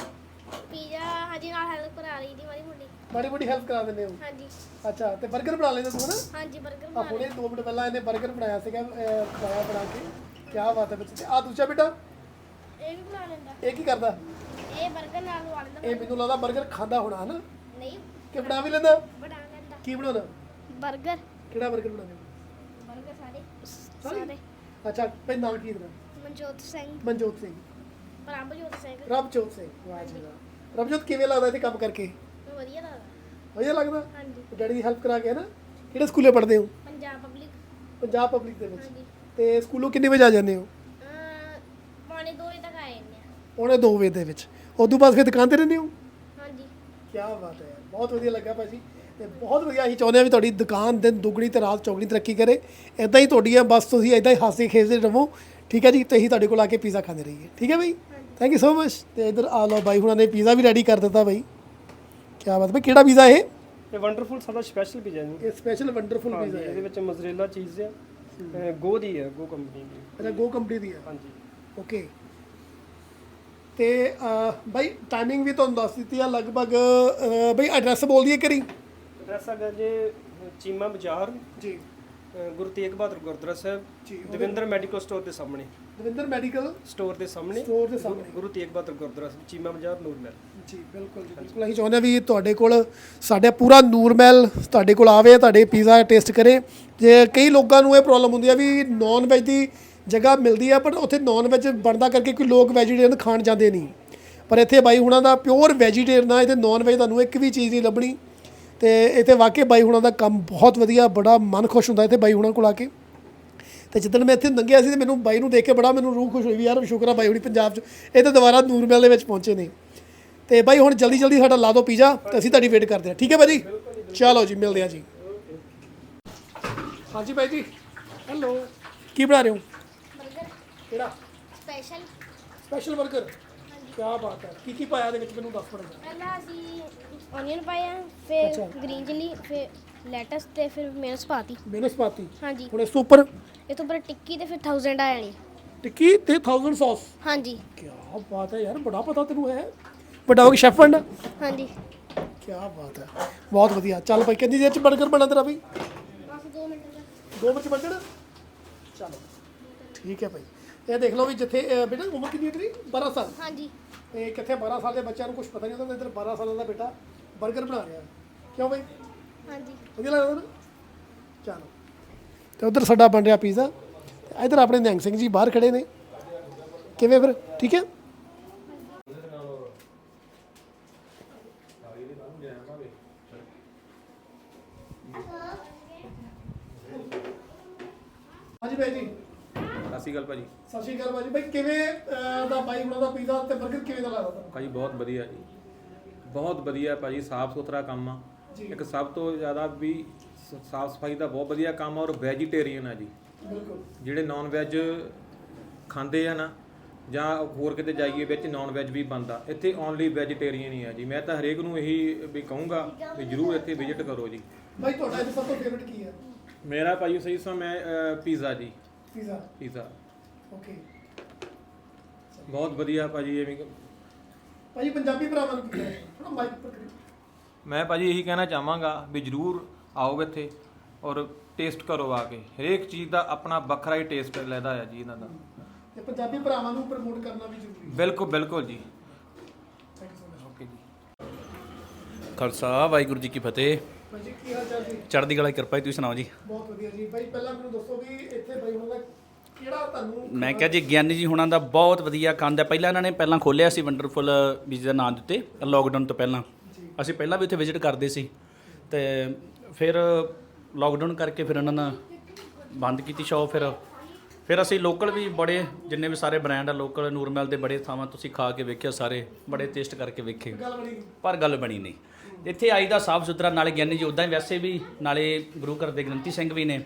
ਪੀਜ਼ਾ ਹਾਂਜੀ ਨਾਲ ਹੈਲਪ ਕਰਾ ਰਹੀ ਦੀ ਮਾਰੀ ਮੁੰਡੀ ਬੜੀ ਬੜੀ ਹੈਲਪ ਕਰਾ ਦਿੰਦੇ ਹੋ? ਹਾਂਜੀ। ਅੱਛਾ ਤੇ 버ਗਰ ਬਣਾ ਲੈਂਦੇ ਤੂੰ ਨਾ? ਹਾਂਜੀ 버ਗਰ ਬਣਾ ਆ 2 ਮਿੰਟ ਪਹਿਲਾਂ ਇਹਨੇ 버ਗਰ ਬਣਾਇਆ ਸੀਗਾ ਅਹ, ਬਣਾ ਕੇ। ਕੀ ਬਾਤ ਹੈ ਬੱਚੇ ਆ ਦੂਜਾ ਬੇਟਾ? ਇਹ ਕੀ ਕਰਦਾ? ਇਹ 버ਗਰ ਨਾਲ ਵਾਲਦਾ ਇਹ ਮੈਨੂੰ ਲੱਗਦਾ 버ਗਰ ਖਾਂਦਾ ਹੋਣਾ ਹਨਾ? ਨਹੀਂ। ਕਿ ਬਣਾ ਵੀ ਲੈਂਦਾ? ਬਣਾ ਲੈਂਦਾ। ਕੀ ਬਣਾਉਣਾ 버ਗਰ ਕਿਹੜਾ 버ਗਰ ਬਣਾਉਣਾ 버ਗਰ ਸਾਰੇ? ਸਾਰੇ। ਅੱਛਾ ਭਈ ਨਾਮ ਕੀ ਇਹਦਾ? ਮਨਜੋਤ ਸਿੰਘ। ਮਨਜੋਤ ਸਿੰਘ। ਪ੍ਰਭਜੋਤ ਸਿੰਘ। ਰਬਜੋਤ ਸਿੰਘ। ਵਾਹ ਜੀ ਕਿਵੇਂ ਲੱਗਦਾ ਇੱਥੇ ਕੰਮ ਕਰਕੇ? ਵਧੀਆ ਲੱਗਦਾ। ਵਧੀਆ ਲੱਗਦਾ? ਹਾਂਜੀ। ਡੈਡੀ ਦੀ ਹੈਲਪ ਕਰਾ ਕੇ ਹਨਾ? ਕਿਹੜੇ ਸਕੂਲੇ ਪੜ੍ਹਦੇ ਹੋ? ਪੰਜਾਬ ਪਬਲਿਕ ਪੰਜਾਬ ਪਬਲਿਕ ਦੇ ਵਿੱਚ। ਹਾਂਜੀ। ਤੇ ਸਕੂਲੋਂ ਕਿੰਨੇ ਵਜੇ ਆ ਜਾਂਦੇ ਹੋ? ਨੇ ਪੌਣੇ 2 ਵਜੇ ਦੇ ਵਿੱਚ। ਉਦੋਂ ਬਾਅਦ ਫਿਰ ਦੁਕਾਨ ਤੇ ਰਹਿੰਦੇ ਹੋ? ਹਾਂਜੀ। ਕੀ ਬਾਤ ਹੈ ਬਹੁਤ ਵਧੀਆ ਲੱਗਾ ਭਾਜੀ। ਤੇ ਬਹੁਤ ਵਧੀਆ ਅਸੀਂ ਚਾਹੁੰਦੇ ਹਾਂ ਵੀ ਤੁਹਾਡੀ ਦੁਕਾਨ ਦਿਨ ਦੁੱਗਣੀ ਤੇ ਰਾਤ ਚੌਗਣੀ ਤਰੱਕੀ ਕਰੇ। ਇਦਾਂ ਹੀ ਤੁਹਾਡੀ ਆ ਬਸ ਤੁਸੀਂ ਇਦਾਂ ਹੀ ਹਾਸੇ ਖੇਡਦੇ ਰਹੋ। ਠੀਕ ਹੈ ਜੀ ਤੇ ਅਸੀਂ ਤੁਹਾਡੇ ਕੋਲ ਆ ਕੇ ਪੀਜ਼ਾ ਖਾਂਦੇ ਰਹੀਏ। ਠੀਕ ਹੈ ਬਈ? ਥੈਂਕ ਯੂ ਸੋ ਮਚ ਤੇ ਇਧਰ ਆ ਲਓ ਬਾਈ ਹੁਣਾਂ ਨੇ ਪੀਜ਼ਾ ਵੀ ਰੈਡੀ ਕਰ ਦਿੱਤਾ ਬਾਈ। ਕੀ ਬਾਤ ਬਈ ਕਿਹੜਾ ਪੀਜ਼ਾ ਇਹ? ਇਹ ਵੰਡਰਫੁਲ ਸਾਡਾ ਸਪੈਸ਼ਲ ਪੀਜ਼ਾ ਜੀ। ਇਹ ਸਪੈਸ਼ਲ ਵੰਡਰਫੁਲ ਪੀਜ਼ਾ ਹੈ। ਇਹਦੇ ਵਿੱਚ ਮੋਜ਼ਰੇਲਾ ਚੀਜ਼ ਆ ਅਹ ਗੋ ਦੀ ਹੈ ਗੋ ਕੰਪਨੀ ਦੀ। ਅੱਛਾ ਗੋ ਕੰਪਨੀ ਦੀ ਹੈ ਹਾਂਜੀ। ਓਕੇ ਤੇ ਬਾਈ ਟਾਈਮਿੰਗ ਵੀ ਤੁਹਾਨੂੰ ਦੱਸ ਦਿੱਤੀ ਆ ਲਗਭਗ ਬਈ ਐਡਰੈਸ ਬੋਲ ਦਈਏ ਕਰੀ ਐਡਰੈਸ ਹੈਗਾ ਜੇ ਚੀਮਾ ਬਾਜ਼ਾਰ। ਜੀ। ਗੁਰੂ ਤੇਗ ਬਹਾਦਰ ਗੁਰਦੁਆਰਾ ਸਾਹਿਬ ਜੀ ਦਵਿੰਦਰ ਮੈਡੀਕਲ ਸਟੋਰ ਦੇ ਸਾਹਮਣੇ। ਦਵਿੰਦਰ ਮੈਡੀਕਲ ਸਟੋਰ ਦੇ ਸਾਹਮਣੇ। ਸਟੋਰ ਦੇ ਸਾਹਮਣੇ। ਗੁਰੂ ਤੇਗ ਬਹਾਦਰ ਗੁਰਦੁਆਰਾ ਸਾਹਿਬ ਚੀਮਾ ਬਾਜ਼ਾਰ ਨੂਰਮਹਿਲ ਜੀ ਬਿਲਕੁਲ ਜੀ ਬਿਲਕੁਲ। ਅਸੀਂ ਚਾਹੁੰਦੇ ਵੀ ਤੁਹਾਡੇ ਕੋਲ ਸਾਡੇ ਪੂਰਾ ਨੂਰਮਹਿਲ ਤੁਹਾਡੇ ਕੋਲ ਆਵੇ ਤੁਹਾਡੇ ਪੀਜ਼ਾ ਟੇਸਟ ਕਰੇ। ਜੇ ਕਈ ਲੋਕਾਂ ਨੂੰ ਇਹ ਪ੍ਰੋਬਲਮ ਹੁੰਦੀ ਆ ਵੀ ਨਾਨ ਵੈਜ ਦੀ ਜਗ੍ਹਾ ਮਿਲਦੀ ਆ ਪਰ ਉੱਥੇ ਨਾਨ ਵੈਜ ਬਣਦਾ ਕਰਕੇ ਕੋਈ ਲੋਕ ਵੈਜੀਟੇਰੀਅਨ ਖਾਣ ਜਾਂਦੇ ਨਹੀਂ। ਪਰ ਇੱਥੇ ਬਾਈ ਹੁਣਾਂ ਦਾ ਪਿਓਰ ਵੈਜੀਟੇਰੀਅਨ ਆ ਇੱਥੇ ਨਾਨ ਵੈਜ ਤੁਹਾਨੂੰ ਇੱਕ ਵੀ ਚੀਜ਼ ਨਹੀਂ ਲੱਭਣੀ। ਤੇ ਇੱਥੇ ਵਾਕਈ ਬਾਈ ਹੁਣਾਂ ਦਾ ਕੰਮ ਬਹੁਤ ਵਧੀਆ ਬੜਾ ਮਨ ਖੁਸ਼ ਹੁੰਦਾ ਇੱਥੇ ਬਾਈ ਹੁਣਾਂ ਕੋਲ ਆ ਕੇ। ਤੇ ਜਿੱਦਣ ਮੈਂ ਇੱਥੇ ਲੰਘਿਆ ਸੀ ਤੇ ਮੈਨੂੰ ਬਾਈ ਨੂੰ ਦੇਖ ਕੇ ਬੜਾ ਮੈਨੂੰ ਰੂਹ ਖੁਸ਼ ਹੋਈ ਵੀ ਯਾਰ ਸ਼ੁਕਰ ਆ ਬਾਈ ਹੁਣੀ ਪੰਜਾਬ 'ਚ ਇਹ ਤਾਂ ਦੁਬਾਰਾ ਨੂਰਮਹਿਲ ਦੇ ਵਿੱਚ ਪਹੁੰਚੇ ਨੇ। ਤੇ ਬਾਈ ਹੁਣ ਜਲਦੀ ਜਲਦੀ ਸਾਡਾ ਲਾ ਦਿਓ ਪੀਜ਼ਾ ਤੇ ਅਸੀਂ ਤੁਹਾਡੀ ਵੇਟ ਕਰਦੇ ਹਾਂ। ਠੀਕ ਹੈ ਭਾਜੀ ਚਲੋ ਜੀ ਮਿਲਦੇ ਹਾਂ ਜੀ। ਹਾਂਜੀ ਬਾਈ ਜੀ। ਹੈਲੋ। ਕੀ ਬਣਾ ਰਹੇ ਹੋ? ਕਿਹੜਾ? ਸਪੈਸ਼ਲ ਸਪੈਸ਼ਲ 버ਗਰ ਕੀ ਬਾਤ ਹੈ। ਕੀ ਕੀ ਪਾਇਆ ਇਹਦੇ ਵਿੱਚ ਮੈਨੂੰ ਦੱਸ ਪੜੇਗਾ ਪਹਿਲਾਂ ਅਸੀਂ onion ਪਾਇਆ ਫਿਰ। ਗ੍ਰੀਨ ਚਿੱਲੀ ਫਿਰ ਲੈਟਸ ਤੇ ਫਿਰ ਮੇਨਸ ਪਾਤੀ। ਮਿਹਨਤ ਪਾਤੀ। ਹਾਂਜੀ। ਹੁਣ ਇਸ ਤੋਂ ਉੱਪਰ? ਇਹ ਤੋਂ ਪਰ ਟਿੱਕੀ ਤੇ ਫਿਰ 1000 ਆ ਜਾਣੀ। ਟਿੱਕੀ ਤੇ 1000 ਸੌਸ ਹਾਂਜੀ। ਕੀ ਬਾਤ ਹੈ ਯਾਰ ਬੜਾ ਪਤਾ ਤੈਨੂੰ ਹੈ। ਵੱਡਾ ਹੋ ਕੇ ਸ਼ੈਫ ਬਣਨਾ ਹਾਂਜੀ। ਕੀ ਬਾਤ ਹੈ। ਬਹੁਤ ਵਧੀਆ। ਚੱਲ ਭਾਈ ਕਿੰਨੀ ਦੇਰ ਚ 버ਗਰ ਬਣਾ ਤੇਰਾ ਬਈ? ਬਸ 2 ਮਿੰਟ ਦਾ ਦੋ ਮਿੰਟ ਚ ਬਣ ਜਾਣਾ? ਚਲੋ। ਠੀਕ ਹੈ ਭਾਈ ਇਹ ਦੇਖ ਲਓ ਵੀ ਜਿੱਥੇ ਅਹ, ਬੇਟਾ ਉਮਰ ਕਿੰਨੀ ਹੈ ਤੇਰੀ? 12 ਸਾਲ। ਹਾਂਜੀ। ਤੇ ਕਿੱਥੇ 12 ਸਾਲ ਦੇ ਬੱਚਿਆਂ ਨੂੰ ਕੁਝ ਪਤਾ ਨਹੀਂ ਹੁੰਦਾ ਇੱਧਰ 12 ਸਾਲਾਂ ਦਾ ਬੇਟਾ 버ਗਰ ਬਣਾ ਰਿਹਾ। ਕਿਉਂ ਬਈ? ਹਾਂਜੀ। ਵਧੀਆ ਲੱਗਦਾ ਨਾ? ਚਲੋ। ਤੇ ਉਧਰ ਸਾਡਾ ਬਣ ਰਿਹਾ ਪੀਜ਼ਾ। ਤੇ ਇਧਰ ਆਪਣੇ ਨਿਹੰਗ ਸਿੰਘ ਜੀ ਬਾਹਰ ਖੜੇ ਨੇ। ਕਿਵੇਂ ਫਿਰ? ਠੀਕ ਹੈ ਹਾਂਜੀ ਭਾਈ ਜੀ ਸਤਿ ਸ਼੍ਰੀ ਅਕਾਲ ਭਾਜੀ। ਸਤਿ ਸ਼੍ਰੀ ਅਕਾਲ ਭਾਜੀ। ਭਾਈ ਕਿਵੇਂ ਅਹ, ਦਾ ਬਾਈ ਬਣਾਉਂਦਾ ਪੀਜ਼ਾ ਤੇ 버ਗਰ ਕਿਵੇਂ ਦਾ ਲੱਗਦਾ ਤੁਹਾਨੂੰ? ਭਾਜੀ ਬਹੁਤ ਵਧੀਆ ਜੀ। ਬਹੁਤ ਵਧੀਆ ਭਾਜੀ ਸਾਫ਼ ਸੁਥਰਾ ਕੰਮ ਆ। ਇੱਕ ਸਭ ਤੋਂ ਜ਼ਿਆਦਾ ਵੀ ਸਾਫ਼ ਸਫ਼ਾਈ ਦਾ ਬਹੁਤ ਵਧੀਆ ਕੰਮ ਆ ਔਰ ਵੈਜੀਟੇਰੀਅਨ ਆ ਜੀ। ਬਿਲਕੁਲ। ਜਿਹੜੇ ਨਾਨ ਵੈਜ ਖਾਂਦੇ ਆ ਨਾ ਜਾਂ ਹੋਰ ਕਿਤੇ ਜਾਈਏ ਵਿੱਚ ਨਾਨ ਵੈਜ ਵੀ ਬਣਦਾ। ਇੱਥੇ ਓਨਲੀ ਵੈਜੀਟੇਰੀਅਨ ਹੀ ਆ ਜੀ। ਮੈਂ ਤਾਂ ਹਰੇਕ ਨੂੰ ਇਹੀ ਵੀ ਕਹੂੰਗਾ ਵੀ ਜਰੂਰ ਇੱਥੇ ਵਿਜ਼ਿਟ ਕਰੋ ਜੀ। ਭਾਈ ਤੁਹਾਡਾ ਇੱਥੇ ਸਭ ਤੋਂ ਫੇਵਰਿਟ ਕੀ ਹੈ? ਮੇਰਾ ਭਾਜੀ ਸਹੀ ਸਮਾਂ ਮੈਂ ਪੀਜ਼ਾ ਜੀ। ਪੀਜ਼ਾ ਪੀਜ਼ਾ ਓਕੇ ਬਹੁਤ ਵਧੀਆ ਭਾਜੀ ਐਵੇਂ ਭਾਈ ਪੰਜਾਬੀ ਭਰਾਵਾਂ ਨੂੰ ਕੀ ਥੋੜਾ ਮਾਈਕ ਪਰ ਕਰੀ ਮੈਂ ਭਾਜੀ ਇਹੀ ਕਹਿਣਾ ਚਾਹਾਂਗਾ ਵੀ ਜਰੂਰ ਆਓ ਇੱਥੇ ਔਰ ਟੇਸਟ ਕਰੋ ਆ ਕੇ। ਹਰੇਕ ਚੀਜ਼ ਦਾ ਆਪਣਾ ਵੱਖਰਾ ਹੀ ਟੇਸਟ ਲੈਦਾ ਆ ਜੀ ਇਹਨਾਂ ਦਾ। ਤੇ ਪੰਜਾਬੀ ਭਰਾਵਾਂ ਨੂੰ ਪ੍ਰਮੋਟ ਕਰਨਾ ਵੀ ਜ਼ਰੂਰੀ ਹੈ। ਬਿਲਕੁਲ ਬਿਲਕੁਲ ਜੀ। Thank you so much okay ਜੀ। ਖਾਲਸਾ ਵਾਹਿਗੁਰੂ ਜੀ ਕੀ ਫਤਿਹ। ਭਾਈ ਜੀ ਕੀ ਹਾਲ ਚਾਲ ਜੀ? ਚੜ੍ਹਦੀ ਕਲਾ ਦੀ ਕਿਰਪਾ ਜੀ ਤੁਸੀਂ ਸੁਣਾਓ ਜੀ? ਬਹੁਤ ਵਧੀਆ ਜੀ। ਭਾਈ ਪਹਿਲਾਂ ਮੈਨੂੰ ਦੱਸੋ ਵੀ ਇੱਥੇ ਭਾਈ ਉਹਨਾਂ ਦਾ ਕਿਹੜਾ ਤੁਹਾਨੂੰ ਮੈਂ ਕਿਹਾ ਜੀ ਗਿਆਨੀ ਜੀ ਹੁਣਾਂ ਦਾ ਬਹੁਤ ਵਧੀਆ ਕੰਦ ਹੈ। ਪਹਿਲਾਂ ਇਹਨਾਂ ਨੇ ਪਹਿਲਾਂ ਖੋਲਿਆ ਸੀ ਵੰਡਰਫੁਲ ਬੀਜ ਦਾ ਨਾਮ ਦਿੱਤੇ ਲੋਕਡਾਊਨ ਤੋਂ ਪਹਿਲਾਂ। ਅਸੀਂ ਪਹਿਲਾਂ ਵੀ ਉੱਥੇ ਵਿਜ਼ਿਟ ਕਰਦੇ ਸੀ। ਤੇ ਫਿਰ ਲੋਕਡਾਊਨ ਕਰਕੇ ਫਿਰ ਇਹਨਾਂ ਨੇ ਬੰਦ ਕੀਤੀ ਸ਼ੌਪ ਫਿਰ। ਫਿਰ ਅਸੀਂ ਲੋਕਲ ਵੀ ਬੜੇ ਜਿੰਨੇ ਵੀ ਸਾਰੇ ਬ੍ਰਾਂਡ ਆ ਲੋਕਲ ਨੂਰਮਹਿਲ ਦੇ ਬੜੇ ਥਾਵਾਂ ਤੁਸੀਂ ਖਾ ਕੇ ਵੇਖਿਆ ਸਾਰੇ ਬੜੇ ਟੇਸਟ ਕਰਕੇ ਵੇਖੇ। ਗੱਲ ਬਣੀ ਪਰ ਗੱਲ ਬਣੀ ਨਹੀਂ। ਇੱਥੇ ਆਈ ਦਾ ਸਾਫ਼ ਸੁਥਰਾ, ਨਾਲੇ ਗਿਆਨੀ ਜੀ ਉਦਾਂ ਹੀ ਵੈਸੇ ਵੀ, ਨਾਲੇ ਗੁਰੂ ਘਰ ਦੇ ਗ੍ਰੰਥੀ ਸਿੰਘ ਵੀ ਨੇ।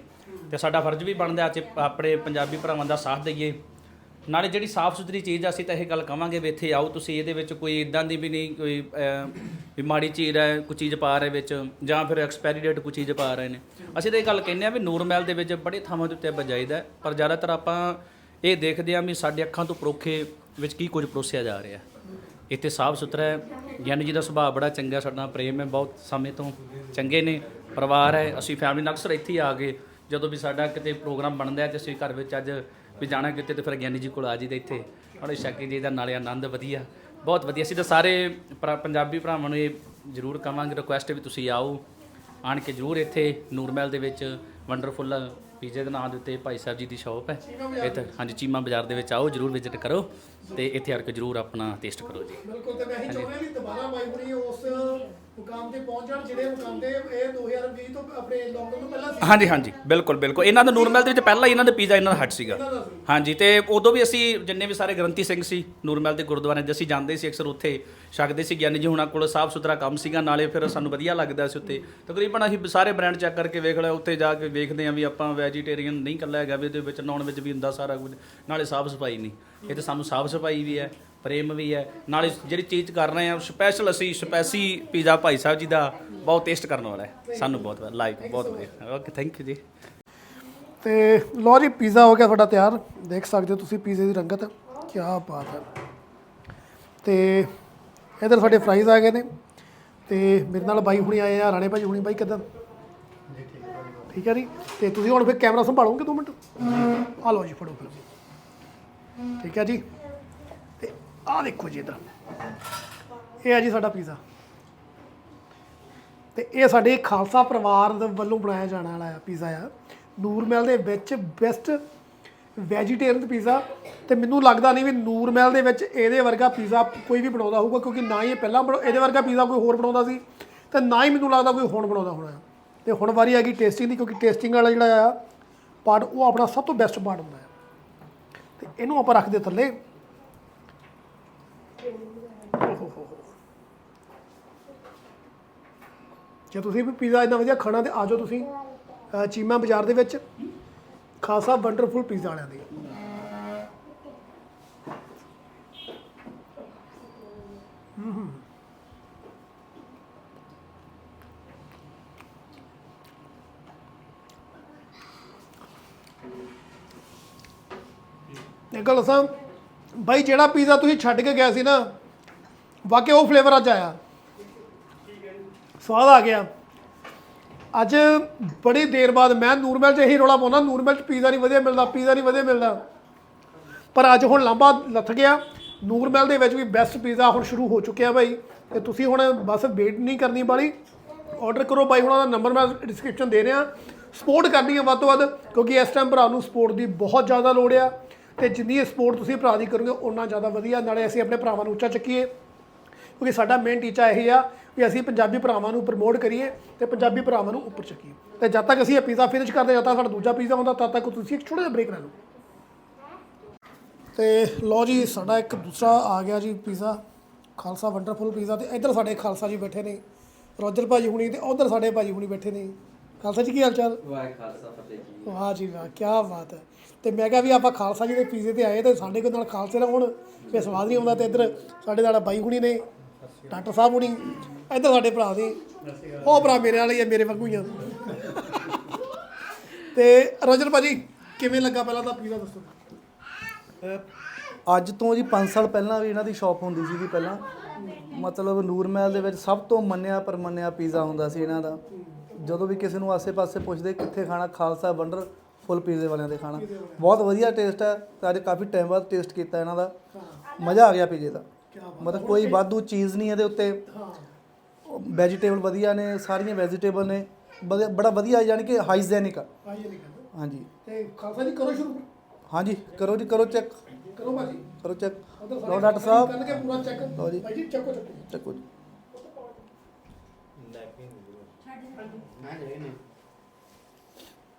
ਤੇ ਸਾਡਾ ਫਰਜ਼ ਵੀ ਬਣਦਾ ਅੱਜ ਆਪਣੇ ਪੰਜਾਬੀ ਭਰਾਵਾਂ ਦਾ ਸਾਥ ਦਈਏ। ਨਾਲੇ ਜਿਹੜੀ ਸਾਫ਼ ਸੁਥਰੀ ਚੀਜ਼ ਆ, ਅਸੀਂ ਤਾਂ ਇਹ ਗੱਲ ਕਵਾਂਗੇ ਵੀ ਇੱਥੇ ਆਓ ਤੁਸੀਂ, ਇਹਦੇ ਵਿੱਚ ਕੋਈ ਇਦਾਂ ਦੀ ਵੀ ਨਹੀਂ, ਕੋਈ ਵੀ ਮਾੜੀ ਚੀਜ਼ ਹੈ, ਕੋਈ ਚੀਜ਼ ਪਾ ਰਹੇ ਵਿੱਚ, ਜਾਂ ਫਿਰ ਐਕਸਪਾਇਰੀ ਡੇਟ ਕੋਈ ਚੀਜ਼ ਪਾ ਰਹੇ ਨੇ। ਅਸੀਂ ਤਾਂ ਇਹ ਗੱਲ ਕਹਿੰਦੇ ਆ ਵੀ ਨੂਰਮਹਿਲ ਦੇ ਵਿੱਚ ਬੜੇ ਥਾਵਾਂ ਦੇ ਉੱਤੇ ਆਪਾਂ ਜਾਈਦਾ ਪਰ ਜ਼ਿਆਦਾਤਰ ਆਪਾਂ ਇਹ ਦੇਖਦੇ ਆ ਵੀ ਸਾਡੇ ਅੱਖਾਂ ਤੋਂ ਪਰੋਖੇ ਵਿੱਚ ਕੀ ਕੁਝ ਪਰੋਸਿਆ ਜਾ ਰਿਹਾ ਇੱਥੇ ਸਾਫ਼ ਸੁਥਰਾ ਹੈ। ਗਿਆਨੀ ਜੀ ਦਾ ਸੁਭਾਅ ਬੜਾ ਚੰਗਾ ਸਾਡਾ ਪ੍ਰੇਮ ਹੈ, ਬਹੁਤ ਸਮੇਂ ਤੋਂ ਚੰਗੇ ਨੇ, ਪਰਿਵਾਰ ਹੈ। ਅਸੀਂ ਫੈਮਿਲੀ ਨਾਲ ਅਕਸਰ ਇੱਥੇ ਹੀ ਆ ਗਏ ਜਦੋਂ ਵੀ ਸਾਡਾ ਕਿਤੇ ਪ੍ਰੋਗਰਾਮ ਬਣਦਾ ਹੈ ਤੇ ਅਸੀਂ ਘਰ ਵਿੱਚ ਅੱਜ ਵੀ ਜਾਣਾ ਕਿਤੇ ਤੇ ਫਿਰ ਗਿਆਨੀ ਜੀ ਕੋਲ ਆ ਜੀਦਾ ਇੱਥੇ। ਬੜੇ ਸ਼ੱਕੀ ਜੀ ਦਾ ਨਾਲੇ ਆਨੰਦ ਵਧੀਆ। ਬਹੁਤ ਵਧੀਆ। ਅਸੀਂ ਤਾਂ ਸਾਰੇ ਭਰਾ- ਪੰਜਾਬੀ ਭਰਾਵਾਂ ਨੂੰ ਇਹ ਜ਼ਰੂਰ ਕਵਾਂਗੇ ਰਿਕੁਐਸਟ ਵੀ ਤੁਸੀਂ ਆਓ। ਆਣ ਕੇ ਜ਼ਰੂਰ ਇੱਥੇ ਨੂਰਮਹਿਲ ਦੇ ਵਿੱਚ ਵੰਡਰਫੁੱਲ ਪੀਜ਼ੇ ਦੇ ਨਾਮ ਦੇ ਉੱਤੇ ਭਾਈ ਸਾਹਿਬ ਜੀ ਦੀ ਸ਼ਾਪ ਹੈ। ਇੱਥੇ ਹਾਂਜੀ ਚੀਮਾ ਬਾਜ਼ਾਰ ਦੇ ਵਿੱਚ ਆਓ ਜ਼ਰੂਰ ਵਿਜ਼ਿਟ ਕਰੋ ਤੇ ਇੱਥੇ ਆ ਕੇ ਜ਼ਰੂਰ ਆਪਣਾ ਟੇਸਟ ਕਰੋ ਜੀ। ਬਿਲਕੁਲ ਤੇ ਮੈਂ ਹੀ ਚਾਹੁੰਦਾ ਵੀ ਦੁਬਾਰਾ ਹੁਣੀ ਉਸ ਮੁਕਾਮ ਤੇ ਪਹੁੰਚ ਜਾਣ ਜਿਹੜੇ ਮੁਕਾਮ ਤੇ ਇਹ 2020 ਤੋਂ ਆਪਣੇ ਲੋਕਡਾਊਨ ਤੋਂ ਪਹਿਲਾਂ ਸੀ। ਹਾਂਜੀ ਹਾਂਜੀ ਬਿਲਕੁਲ ਬਿਲਕੁਲ। ਇਹਨਾਂ ਦਾ ਨੂਰਮਹਿਲ ਦੇ ਵਿੱਚ ਪਹਿਲਾਂ ਹੀ ਇਹਨਾਂ ਦਾ ਪੀਜ਼ਾ ਇਹਨਾਂ ਦਾ ਹੱਟ ਸੀਗਾ। ਹਾਂਜੀ ਤੇ ਉਦੋਂ ਵੀ ਅਸੀਂ ਜਿੰਨੇ ਵੀ ਸਾਰੇ ਗ੍ਰੰਥੀ ਸਿੰਘ ਸੀ ਨੂਰਮਹਿਲ ਦੇ ਗੁਰਦੁਆਰੇ ਦੇ ਅਸੀਂ ਜਾਂਦੇ ਸੀ ਅਕਸਰ ਉੱਥੇ ਛਕਦੇ ਸੀ ਗਿਆਨੀ ਜੀ ਹੁਣਾਂ ਕੋਲ ਸਾਫ਼ ਸੁਥਰਾ ਕੰਮ ਸੀਗਾ ਨਾਲੇ ਫਿਰ ਸਾਨੂੰ ਵਧੀਆ ਲੱਗਦਾ ਸੀ ਉੱਤੇ ਤਕਰੀਬਨ ਅਸੀਂ ਸਾਰੇ ਬ੍ਰਾਂਡ ਚੈੱਕ ਕਰਕੇ ਵੇਖ ਲਿਆ ਉੱਥੇ ਜਾ ਕੇ ਵੇਖਦੇ ਹਾਂ ਵੀ ਆਪਾਂ ਵੈਜੀਟੇਰੀਅਨ ਨਹੀਂ ਕੱਲਾ ਹੈਗਾ ਵੀ ਇਹਦੇ ਵਿੱਚ ਨਾਨ ਵੈਜ ਵੀ ਹੁੰਦਾ ਸਾਰਾ ਕੁਝ ਨਾਲੇ ਸਾਫ਼ ਸਫ਼ਾਈ ਨਹੀਂ। ਇਹ ਤੇ ਸਾਨੂੰ ਸਾਫ਼ ਸਫ਼ਾਈ ਵੀ ਹੈ। ਪ੍ਰੇਮ ਵੀ ਹੈ। ਨਾਲੇ ਜਿਹੜੀ ਚੀਜ਼ ਕਰ ਰਹੇ ਹਾਂ ਸਪੈਸ਼ਲ ਅਸੀਂ ਸਪੈਸੀ ਪੀਜ਼ਾ ਭਾਈ ਸਾਹਿਬ ਜੀ ਦਾ ਬਹੁਤ ਟੇਸਟ ਕਰਨ ਵਾਲਾ ਹੈ। ਸਾਨੂੰ ਬਹੁਤ ਲਾਈਕ ਬਹੁਤ ਵਧੀਆ। ਓਕੇ ਥੈਂਕ ਯੂ ਜੀ। ਤੇ ਲੋ ਜੀ, ਪੀਜ਼ਾ ਹੋ ਗਿਆ ਤੁਹਾਡਾ ਤਿਆਰ। ਦੇਖ ਸਕਦੇ ਹੋ ਤੁਸੀਂ ਪੀਜ਼ੇ ਦੀ ਰੰਗਤ। ਕੀ ਬਾਤ ਹੈ। ਤੇ ਇਧਰ ਸਾਡੇ ਫਰਾਈਜ਼ ਆ ਗਏ ਨੇ। ਤੇ ਮੇਰੇ ਨਾਲ ਬਾਈ ਹੁਣੀ ਆਏ ਆ, ਰਾਣੇ ਭਾਈ ਹੁਣੀ, ਬਾਈ ਕਿਦਾਂ? ਠੀਕ ਹੈ ਜੀ। ਤੇ ਤੁਸੀਂ ਹੁਣ ਫਿਰ ਕੈਮਰਾ ਸੰਭਾਲੋਗੇ 2 ਮਿੰਟ? ਆ ਲਓ ਜੀ, ਫੜੋ ਫਿਰ। ਠੀਕ ਹੈ ਜੀ। ਆਹ ਦੇਖੋ ਜੀ ਇਧਰ। ਇਹ ਹੈ ਜੀ ਸਾਡਾ ਪੀਜ਼ਾ ਤੇ ਇਹ ਸਾਡੇ ਖਾਲਸਾ ਪਰਿਵਾਰ ਦੇ ਵੱਲੋਂ ਬਣਾਇਆ ਜਾਣ ਵਾਲਾ ਆ ਪੀਜ਼ਾ ਆ। ਨੂਰਮਹਿਲ ਦੇ ਵਿੱਚ ਬੈਸਟ ਵੈਜੀਟੇਰੀਅਨ ਪੀਜ਼ਾ ਤੇ ਮੈਨੂੰ ਲੱਗਦਾ ਨਹੀਂ ਵੀ ਨੂਰਮਹਿਲ ਦੇ ਵਿੱਚ ਇਹਦੇ ਵਰਗਾ ਪੀਜ਼ਾ ਕੋਈ ਵੀ ਬਣਾਉਂਦਾ ਹੋਊਗਾ, ਕਿਉਂਕਿ ਨਾ ਹੀ ਇਹ ਪਹਿਲਾਂ ਬਣਾ- ਇਹਦੇ ਵਰਗਾ ਪੀਜ਼ਾ ਕੋਈ ਹੋਰ ਬਣਾਉਂਦਾ ਸੀ। ਤੇ ਨਾ ਹੀ ਮੈਨੂੰ ਲੱਗਦਾ ਕੋਈ ਹੁਣ ਬਣਾਉਂਦਾ ਹੋਣਾ ਆ। ਤੇ ਹੁਣ ਵਾਰੀ ਆ ਗਈ ਟੇਸਟਿੰਗ ਦੀ, ਕਿਉਂਕਿ ਟੇਸਟਿੰਗ ਵਾਲਾ ਜਿਹੜਾ ਆ ਪਾਰਟ ਉਹ ਆਪਣਾ ਸਭ ਤੋਂ ਬੈਸਟ ਪਾਰਟ ਹੁੰਦਾ ਹੈ ਤੇ ਇਹਨੂੰ ਆਪਾਂ ਰੱਖਦੇ ਥੱਲੇ। ਜੇ ਤੁਸੀਂ ਵੀ ਪੀਜ਼ਾ ਇੰਨਾ ਵਧੀਆ ਖਾਣਾ ਤੇ ਆਜੋ ਤੁਸੀਂ ਚੀਮਾ ਬਾਜ਼ਾਰ ਦੇ ਵਿੱਚ। ਖਾਸਾ ਵੰਡਰਫੁਲ ਪੀਜ਼ਾ ਵਾਲਿਆਂ ਦੇ। ਇਹ ਗੱਲ ਸਾਂ ਬਾਈ ਜਿਹੜਾ ਪੀਜ਼ਾ ਤੁਸੀਂ ਛੱਡ ਕੇ ਗਿਆ ਸੀ ਨਾ, ਵਾਕਿਆ ਉਹ ਫਲੇਵਰ ਅੱਜ ਆਇਆ। ਸਵਾਦ ਆ ਗਿਆ। ਅੱਜ ਬੜੀ ਦੇਰ ਬਾਅਦ ਮੈਂ ਨੂਰਮਹਿਲ 'ਚ ਇਹੀ ਰੋਲਾ ਪਾਉਂਦਾ ਨੂਰਮਹਿਲ 'ਚ ਪੀਜ਼ਾ ਨਹੀਂ ਵਧੀਆ ਮਿਲਦਾ, ਪੀਜ਼ਾ ਨਹੀਂ ਵਧੀਆ ਮਿਲਦਾ। ਪਰ ਅੱਜ ਹੁਣ ਲਾਂਬਾ ਲੱਥ ਗਿਆ। ਨੂਰਮਹਿਲ ਦੇ ਵਿੱਚ ਵੀ ਬੈਸਟ ਪੀਜ਼ਾ ਹੁਣ ਸ਼ੁਰੂ ਹੋ ਚੁੱਕਿਆ ਬਾਈ। ਤੇ ਤੁਸੀਂ ਹੁਣ ਬਸ ਵੇਟ ਨਹੀਂ ਕਰਨੀ ਵਾਲੀ ਆਰਡਰ ਕਰੋ ਬਾਈ, ਹੁਣਾਂ ਦਾ ਨੰਬਰ ਮੈਂ ਡਿਸਕ੍ਰਿਪਸ਼ਨ ਦੇ ਰਿਹਾ। ਸਪੋਰਟ ਕਰਨੀ ਹੈ ਵੱਧ ਤੋਂ ਵੱਧ, ਕਿਉਂਕਿ ਇਸ ਟਾਈਮ ਭਰਾ ਨੂੰ ਸਪੋਰਟ ਦੀ ਬਹੁਤ ਜ਼ਿਆਦਾ ਲੋੜ ਆ। ਤੇ ਜਿੰਨੀ ਸਪੋਰਟ ਤੁਸੀਂ ਭਰਾ ਦੀ ਕਰੋਗੇ, ਓਨਾ ਜ਼ਿਆਦਾ ਵਧੀਆ। ਨਾਲੇ ਅਸੀਂ ਆਪਣੇ ਭਰਾਵਾਂ ਨੂੰ ਉੱਚਾ ਚੱਕੀਏ। ਕਿਉਂਕਿ ਸਾਡਾ ਮੇਨ ਟੀਚਾ ਇਹ ਆ। ਵੀ ਅਸੀਂ ਪੰਜਾਬੀ ਭਰਾਵਾਂ ਨੂੰ ਪ੍ਰਮੋਟ ਕਰੀਏ ਤੇ ਪੰਜਾਬੀ ਭਰਾਵਾਂ ਨੂੰ ਉੱਪਰ ਚੱਕੀਏ। ਤੇ ਜਦ ਤੱਕ ਅਸੀਂ ਇਹ ਪੀਜ਼ਾ ਫਿਨਿਸ਼ ਕਰਦੇ ਜਦ ਤੱਕ ਸਾਡਾ ਦੂਜਾ ਪੀਜ਼ਾ ਹੁੰਦਾ ਤਦ ਤੱਕ ਤੁਸੀਂ ਇੱਕ ਛੋਟਾ ਜਿਹਾ ਬ੍ਰੇਕ ਲੈ ਲਓ। ਤੇ ਲਓ ਜੀ ਸਾਡਾ ਇੱਕ ਦੂਸਰਾ ਆ ਗਿਆ ਜੀ ਪੀਜ਼ਾ ਖਾਲਸਾ ਵੰਡਰਫੁਲ ਪੀਜ਼ਾ ਤੇ ਇੱਧਰ ਸਾਡੇ ਖਾਲਸਾ ਜੀ ਬੈਠੇ ਨੇ। ਰੋਜਰ ਭਾਜੀ ਹੁਣੀ ਤੇ ਉਧਰ ਸਾਡੇ ਭਾਜੀ ਹੁਣੀ ਬੈਠੇ ਨੇ। ਖਾਲਸਾ ਜੀ ਕੀ ਹਾਲ ਚਾਲ? ਵਾਹ ਖਾਲਸਾ ਫਤਿਹ ਜੀ। ਵਾਹ ਜੀ ਵਾਹ ਕੀ ਬਾਤ ਹੈ। ਤੇ ਮੈਂ ਕਿਹਾ ਵੀ ਆਪਾਂ ਖਾਲਸਾ ਜੀ ਦੇ ਪੀਜ਼ੇ ਤੇ ਆਏ ਤੇ ਸਾਡੇ ਕੋਲ ਨਾਲ ਖਾਲਸੇ ਨਾਲ ਹੁਣ ਫੇ ਸਵਾਦ ਨਹੀਂ ਆਉਂਦਾ ਤੇ ਇੱਧਰ ਸਾਡੇ ਨਾਲ ਬਾਈ ਹੁਣੀ ਨੇ। ਡਾਕਟਰ ਸਾਹਿਬ ਹੁਣੀ ਇੱਧਰ ਸਾਡੇ ਭਰਾ ਨੇ ਉਹ ਭਰਾ ਮੇਰੇ ਵਾਲੇ ਹੀ ਆ ਮੇਰੇ ਵਾਂਗੂ ਹੀ ਆ। ਤੇ ਰੋਜਰ ਭਾਜੀ, ਕਿਵੇਂ ਲੱਗਾ ਪਹਿਲਾਂ ਤਾਂ ਪੀਜ਼ਾ ਦੱਸੋ? ਅੱਜ ਤੋਂ ਜੀ 5 ਸਾਲ ਪਹਿਲਾਂ ਵੀ ਇਹਨਾਂ ਦੀ ਸ਼ਾਪ ਹੁੰਦੀ ਸੀਗੀ ਪਹਿਲਾਂ। ਮਤਲਬ ਨੂਰ ਮਹਿਲ ਦੇ ਵਿੱਚ ਸਭ ਤੋਂ ਮੰਨਿਆ ਪਰਮੰਨਿਆ ਪੀਜ਼ਾ ਹੁੰਦਾ ਸੀ ਇਹਨਾਂ ਦਾ। ਜਦੋਂ ਵੀ ਕਿਸੇ ਨੂੰ ਆਸੇ-ਪਾਸੇ ਪੁੱਛਦੇ ਕਿੱਥੇ ਖਾਣਾ, ਖਾਲਸਾ ਵੰਡਰ, ਫੁੱਲ ਪੀਜ਼ੇ ਵਾਲਿਆਂ ਦੇ ਖਾਣਾ। ਬਹੁਤ ਵਧੀਆ ਟੇਸਟ ਹੈ ਤੇ ਅੱਜ ਕਾਫੀ ਟਾਈਮ ਬਾਅਦ ਟੇਸਟ ਕੀਤਾ ਇਹਨਾਂ ਦਾ। ਮਜ਼ਾ ਆ ਗਿਆ ਪੀਜ਼ੇ ਦਾ। ਮਤਲਬ ਕੋਈ ਵਾਧੂ ਚੀਜ਼ ਨਹੀਂ ਇਹਦੇ ਉੱਤੇ। ਵੈਜੀਟੇਬਲ ਵਧੀਆ ਨੇ ਸਾਰੀਆਂ ਵੈਜੀਟੇਬਲ ਨੇ। ਬੜਾ ਵਧੀਆ ਯਾਨੀ ਕਿ ਹਾਈਜੈਨਿਕ ਆ। ਹਾਂਜੀ। ਤੇ ਖਾਲਸਾ ਜੀ ਕਰੋ ਸ਼ੁਰੂ। ਹਾਂਜੀ ਕਰੋ ਜੀ ਕਰੋ ਚੈੱਕ ਕਰੋ ਭਾਜੀ। ਕਰੋ ਚੈੱਕ ਉਧਰ ਲਓ ਡਾਕਟਰ ਸਾਹਿਬ। ਕਰਕੇ ਪੂਰਾ ਚੈੱਕ ਲਓ ਜੀ। ਭਾਈ ਜੀ ਚੱਕੋ ਚੱਕੋ। ਚੱਕੋ ਜੀ।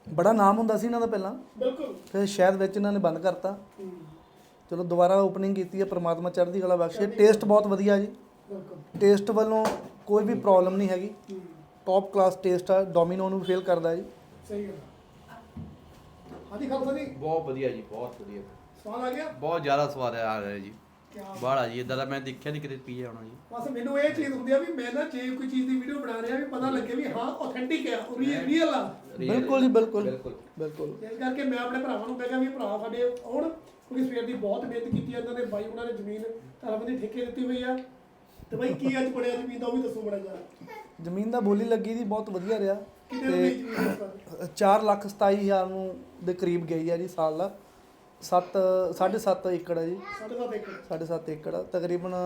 ਬੜਾ ਨਾਮ ਹੁੰਦਾ ਸੀ ਇਹਨਾਂ ਦਾ ਪਹਿਲਾਂ। ਬਿਲਕੁਲ। ਫਿਰ ਸ਼ਾਇਦ ਵਿੱਚ ਇਹਨਾਂ ਨੇ ਬੰਦ ਕਰਤਾ। ਚਲੋ ਦੁਬਾਰਾ ਓਪਨਿੰਗ ਕੀਤੀ ਹੈ ਪ੍ਰਮਾਤਮਾ ਚੜ੍ਹਦੀ ਕਲਾ ਬਖਸ਼ੇ। ਟੇਸਟ ਬਹੁਤ ਵਧੀਆ ਜੀ। ਬਿਲਕੁਲ। ਟੇਸਟ ਵੱਲੋਂ ਕੋਈ ਵੀ ਪ੍ਰੋਬਲਮ ਨਹੀਂ ਹੈਗੀ। ਟੌਪ ਕਲਾਸ ਟੇਸਟ ਆ ਡੋਮਿਨੋ ਨੂੰ ਫੇਲ ਕਰਦਾ ਜੀ। ਸਹੀ ਗੱਲ ਹਾਂਜੀ ਖਾਲਸਾ ਜੀ। ਬਹੁਤ ਵਧੀਆ ਜੀ ਬਹੁਤ ਵਧੀਆ। ਸਵਾਦ ਆ ਗਿਆ? ਬਹੁਤ ਜ਼ਿਆਦਾ ਸਵਾਦ ਆ ਰਿਹਾ ਜੀ। ਬਾਹਲਾ ਜੀ ਇਦਾਂ ਦਾ ਮੈਂ ਦੇਖਿਆ ਨਹੀਂ ਕਿਤੇ ਪੀਏ ਹੋਣਾ ਜੀ। ਬਸ ਮੈਨੂੰ ਇਹ ਚੀਜ਼ ਹੁੰਦੀ ਆ ਵੀ ਮੈਂ ਨਾ ਜੇ ਕੋਈ ਚੀਜ਼ ਦੀ ਵੀਡੀਓ ਬਣਾ ਰਿਹਾ ਵੀ ਪਤਾ ਲੱਗੇ ਵੀ ਹਾਂ ਆਥੈਂਟਿਕ ਆ ਰੀਅਲ ਆ। ਬਿਲਕੁਲ ਜੀ ਬਿਲਕੁਲ। ਬਿਲਕੁਲ। ਬਿਲਕੁਲ। ਇਸ ਕਰਕੇ ਮੈਂ ਆਪਣੇ ਭਰਾਵਾਂ ਨੂੰ ਕਹਾਂਗਾ ਵੀ ਭਰਾ ਸਾਡੇ ਆਉਣ। ਕਿਉਂਕਿ ਸਵੇਰ ਦੀ ਬਹੁਤ ਮਿਹਨਤ ਕੀਤੀ ਆ ਇਹਨਾਂ ਨੇ ਬਾਈ ਉਹਨਾਂ ਨੇ ਜ਼ਮੀਨ ਧਰਮ ਦੀ ਠੇਕੇ ਦਿੱਤੀ ਹੋਈ ਆ। ਤੇ ਬਾਈ ਕੀ ਅੱਜ ਬਣਿਆ ਜ਼ਮੀਨ ਦਾ ਉਹ ਵੀ ਦੱਸੋ ਬੜਾ ਜਿਹਾ। ਜ਼ਮੀਨ ਦਾ ਬੋਲੀ ਲੱਗੀ ਦੀ ਬਹੁਤ ਵਧੀਆ ਰਿਹਾ। ਕਿੰਨੇ ਰੁਪਏ ਜ਼ਮੀਨ ਦੱਸੋ 4 ਲੱਖ 27 ਹਜ਼ਾਰ ਨੂੰ ਦੇ ਕਰੀਬ ਗਈ ਹੈ ਜੀ ਸਾਲ ਦਾ। 7 7.5 ਏਕੜ ਹੈ ਜੀ। ਸਾਡੇ ਦਾ ਦੇਖੋ 7.5 ਏਕੜ ਆ। ਤਕਰੀਬਨ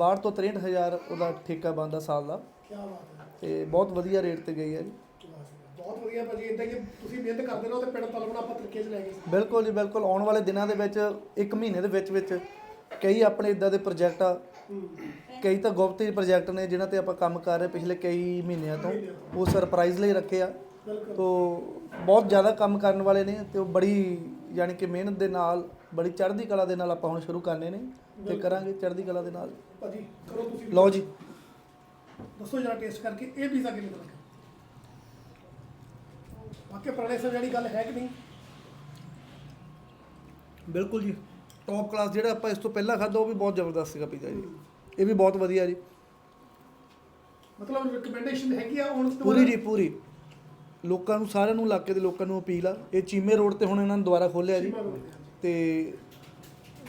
62 ਤੋਂ 63 ਹਜ਼ਾਰ ਉਹਦਾ ਠੇਕਾ ਬਣਦਾ ਸਾਲ ਦਾ। ਕੀ ਬਾਤ ਹੈ। ਤੇ ਬਹੁਤ ਵਧੀਆ ਰੇਟ ਤੇ ਗਈ ਹੈ ਜੀ। ਬਹੁਤ ਵਧੀਆ ਭਾਜੀ ਇਦਾਂ ਕਿ ਤੁਸੀਂ ਮਿਹਨਤ ਕਰਦੇ ਰਹੋ ਤੇ ਪਿੰਡ ਤਲਵਣਾ ਆਪਾਂ ਤਰੀਕੇ 'ਚ ਲੈ ਗਏ। ਬਿਲਕੁਲ ਜੀ ਬਿਲਕੁਲ। ਆਉਣ ਵਾਲੇ ਦਿਨਾਂ ਦੇ ਵਿੱਚ ਇੱਕ ਮਹੀਨੇ ਦੇ ਵਿੱਚ ਵਿੱਚ ਕਈ ਆਪਣੇ ਇਦਾਂ ਦੇ ਪ੍ਰੋਜੈਕਟ ਆ। ਕਈ ਤਾਂ ਗੁਪਤ ਪ੍ਰੋਜੈਕਟ ਨੇ ਜਿਨ੍ਹਾਂ ਤੇ ਆਪਾਂ ਕੰਮ ਕਰ ਰਹੇ ਪਿਛਲੇ ਕਈ ਮਹੀਨਿਆਂ ਤੋਂ। ਉਹ ਸਰਪ੍ਰਾਈਜ਼ ਲਈ ਰੱਖੇ ਆ। ਤੋ ਬਹੁਤ ਜ਼ਿਆਦਾ ਕੰਮ ਕਰਨ ਵਾਲੇ ਨੇ ਤੇ ਉਹ ਬੜੀ ਯਾਨੀ ਕਿ ਮਿਹਨਤ ਦੇ ਨਾਲ ਬੜੀ ਚੜ੍ਹਦੀ ਕਲਾ ਦੇ ਨਾਲ ਆਪਾਂ ਹੁਣ ਸ਼ੁਰੂ ਕਰਨੇ ਨੇ ਤੇ ਕਰਾਂਗੇ ਚੜ੍ਹਦੀ ਕਲਾ ਦੇ ਨਾਲ। ਭਾਜੀ ਕਰੋ ਤੁਸੀਂ। ਲਓ ਜੀ। ਦੱਸੋ ਜਰਾ ਟੇਸਟ ਕਰਕੇ ਇਹ ਪੀਜ਼ਾ ਕਿਵੇਂ ਲੱਗਾ ਵਾਕਿਆ ਪੁਰਾਣੇ ਸਮੇਂ ਵਾਲੀ ਗੱਲ ਹੈ ਕਿ ਨਹੀਂ? ਬਿਲਕੁਲ ਜੀ। ਟੌਪ ਕਲਾਸ ਜਿਹੜਾ ਆਪਾਂ ਇਸ ਤੋਂ ਪਹਿਲਾਂ ਖਾਦਾ ਉਹ ਵੀ ਬਹੁਤ ਜ਼ਬਰਦਸਤ ਸੀਗਾ ਪੀਜ਼ਾ ਜੀ। ਇਹ ਵੀ ਬਹੁਤ ਵਧੀਆ ਜੀ। ਮਤਲਬ ਰეკਮੈਂਡੇਸ਼ਨ ਹੈਗੀ ਆ ਹੁਣ ਤੋਂ ਪੂਰੀ ਜੀ ਪੂਰੀ। ਲੋਕਾਂ ਨੂੰ ਸਾਰਿਆਂ ਨੂੰ ਇਲਾਕੇ ਦੇ ਲੋਕਾਂ ਨੂੰ ਅਪੀਲ ਆ। ਇਹ ਚੀਮੇ ਰੋਡ ਤੇ ਹੁਣ ਇਹਨਾਂ ਨੇ ਦੁਬਾਰਾ ਖੋਲ੍ਹਿਆ ਜੀ। ਤੇ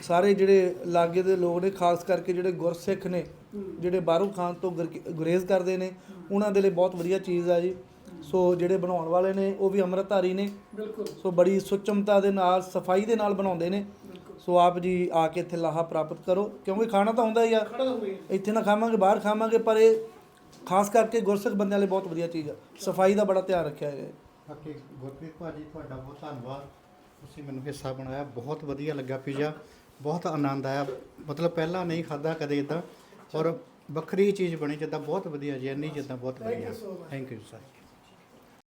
ਸਾਰੇ ਜਿਹੜੇ ਲਾਗੇ ਦੇ ਲੋਕ ਨੇ ਖਾਸ ਕਰਕੇ ਜਿਹੜੇ ਗੁਰਸਿੱਖ ਨੇ ਜਿਹੜੇ ਬਾਹਰੋਂ ਖਾਣ ਤੋਂ ਗੁਰ- ਗੁਰੇਜ਼ ਕਰਦੇ ਨੇ ਉਹਨਾਂ ਦੇ ਲਈ ਬਹੁਤ ਵਧੀਆ ਚੀਜ਼ ਆ ਜੀ। ਸੋ ਜਿਹੜੇ ਬਣਾਉਣ ਵਾਲੇ ਨੇ ਉਹ ਵੀ ਅੰਮ੍ਰਿਤਧਾਰੀ ਨੇ। ਬਿਲਕੁਲ। ਸੋ ਬੜੀ ਸੁਚਮਤਾ ਦੇ ਨਾਲ ਸਫ਼ਾਈ ਦੇ ਨਾਲ ਬਣਾਉਂਦੇ ਨੇ। ਸੋ ਆਪ ਜੀ ਆ ਕੇ ਇੱਥੇ ਲਾਹਾ ਪ੍ਰਾਪਤ ਕਰੋ ਕਿਉਂਕਿ ਖਾਣਾ ਤਾਂ ਹੁੰਦਾ ਹੀ ਆ। ਖੜਾ ਹੋਵੇ ਇੱਥੇ ਨਾ ਖਾਵਾਂਗੇ ਬਾਹਰ ਖਾਵਾਂਗੇ ਪਰ ਇਹ ਖਾਸ ਕਰਕੇ ਗੁਰਸਿੱਖ ਬੰਦਿਆਂ ਲਈ ਬਹੁਤ ਵਧੀਆ ਚੀਜ਼ ਆ। ਸਫ਼ਾਈ ਦਾ ਬੜਾ ਧਿਆਨ ਰੱਖਿਆ ਗਿਆ ਹੈ। ਬਾਕੀ ਗੁਰਪ੍ਰੀਤ ਭਾਜੀ ਤੁਹਾਡਾ ਬਹੁਤ ਧੰਨਵਾਦ। ਤੁਸੀਂ ਮੈਨੂੰ ਹਿੱਸਾ ਬਣਾਇਆ ਬਹੁਤ ਵਧੀਆ ਲੱਗਾ ਪੀਜ਼ਾ। ਬਹੁਤ ਆਨੰਦ ਆਇਆ। ਮਤਲਬ ਪਹਿਲਾਂ ਨਹੀਂ ਖਾਦਾ ਕਦੇ ਇਦਾਂ। ਔਰ ਵੱਖਰੀ ਚੀਜ਼ ਬਣੀ ਜਿੱਦਾਂ ਬਹੁਤ ਵਧੀਆ ਜੀ ਇੰਨੀ ਜਿੱਦਾਂ ਬਹੁਤ ਵਧੀਆ। Thank you sir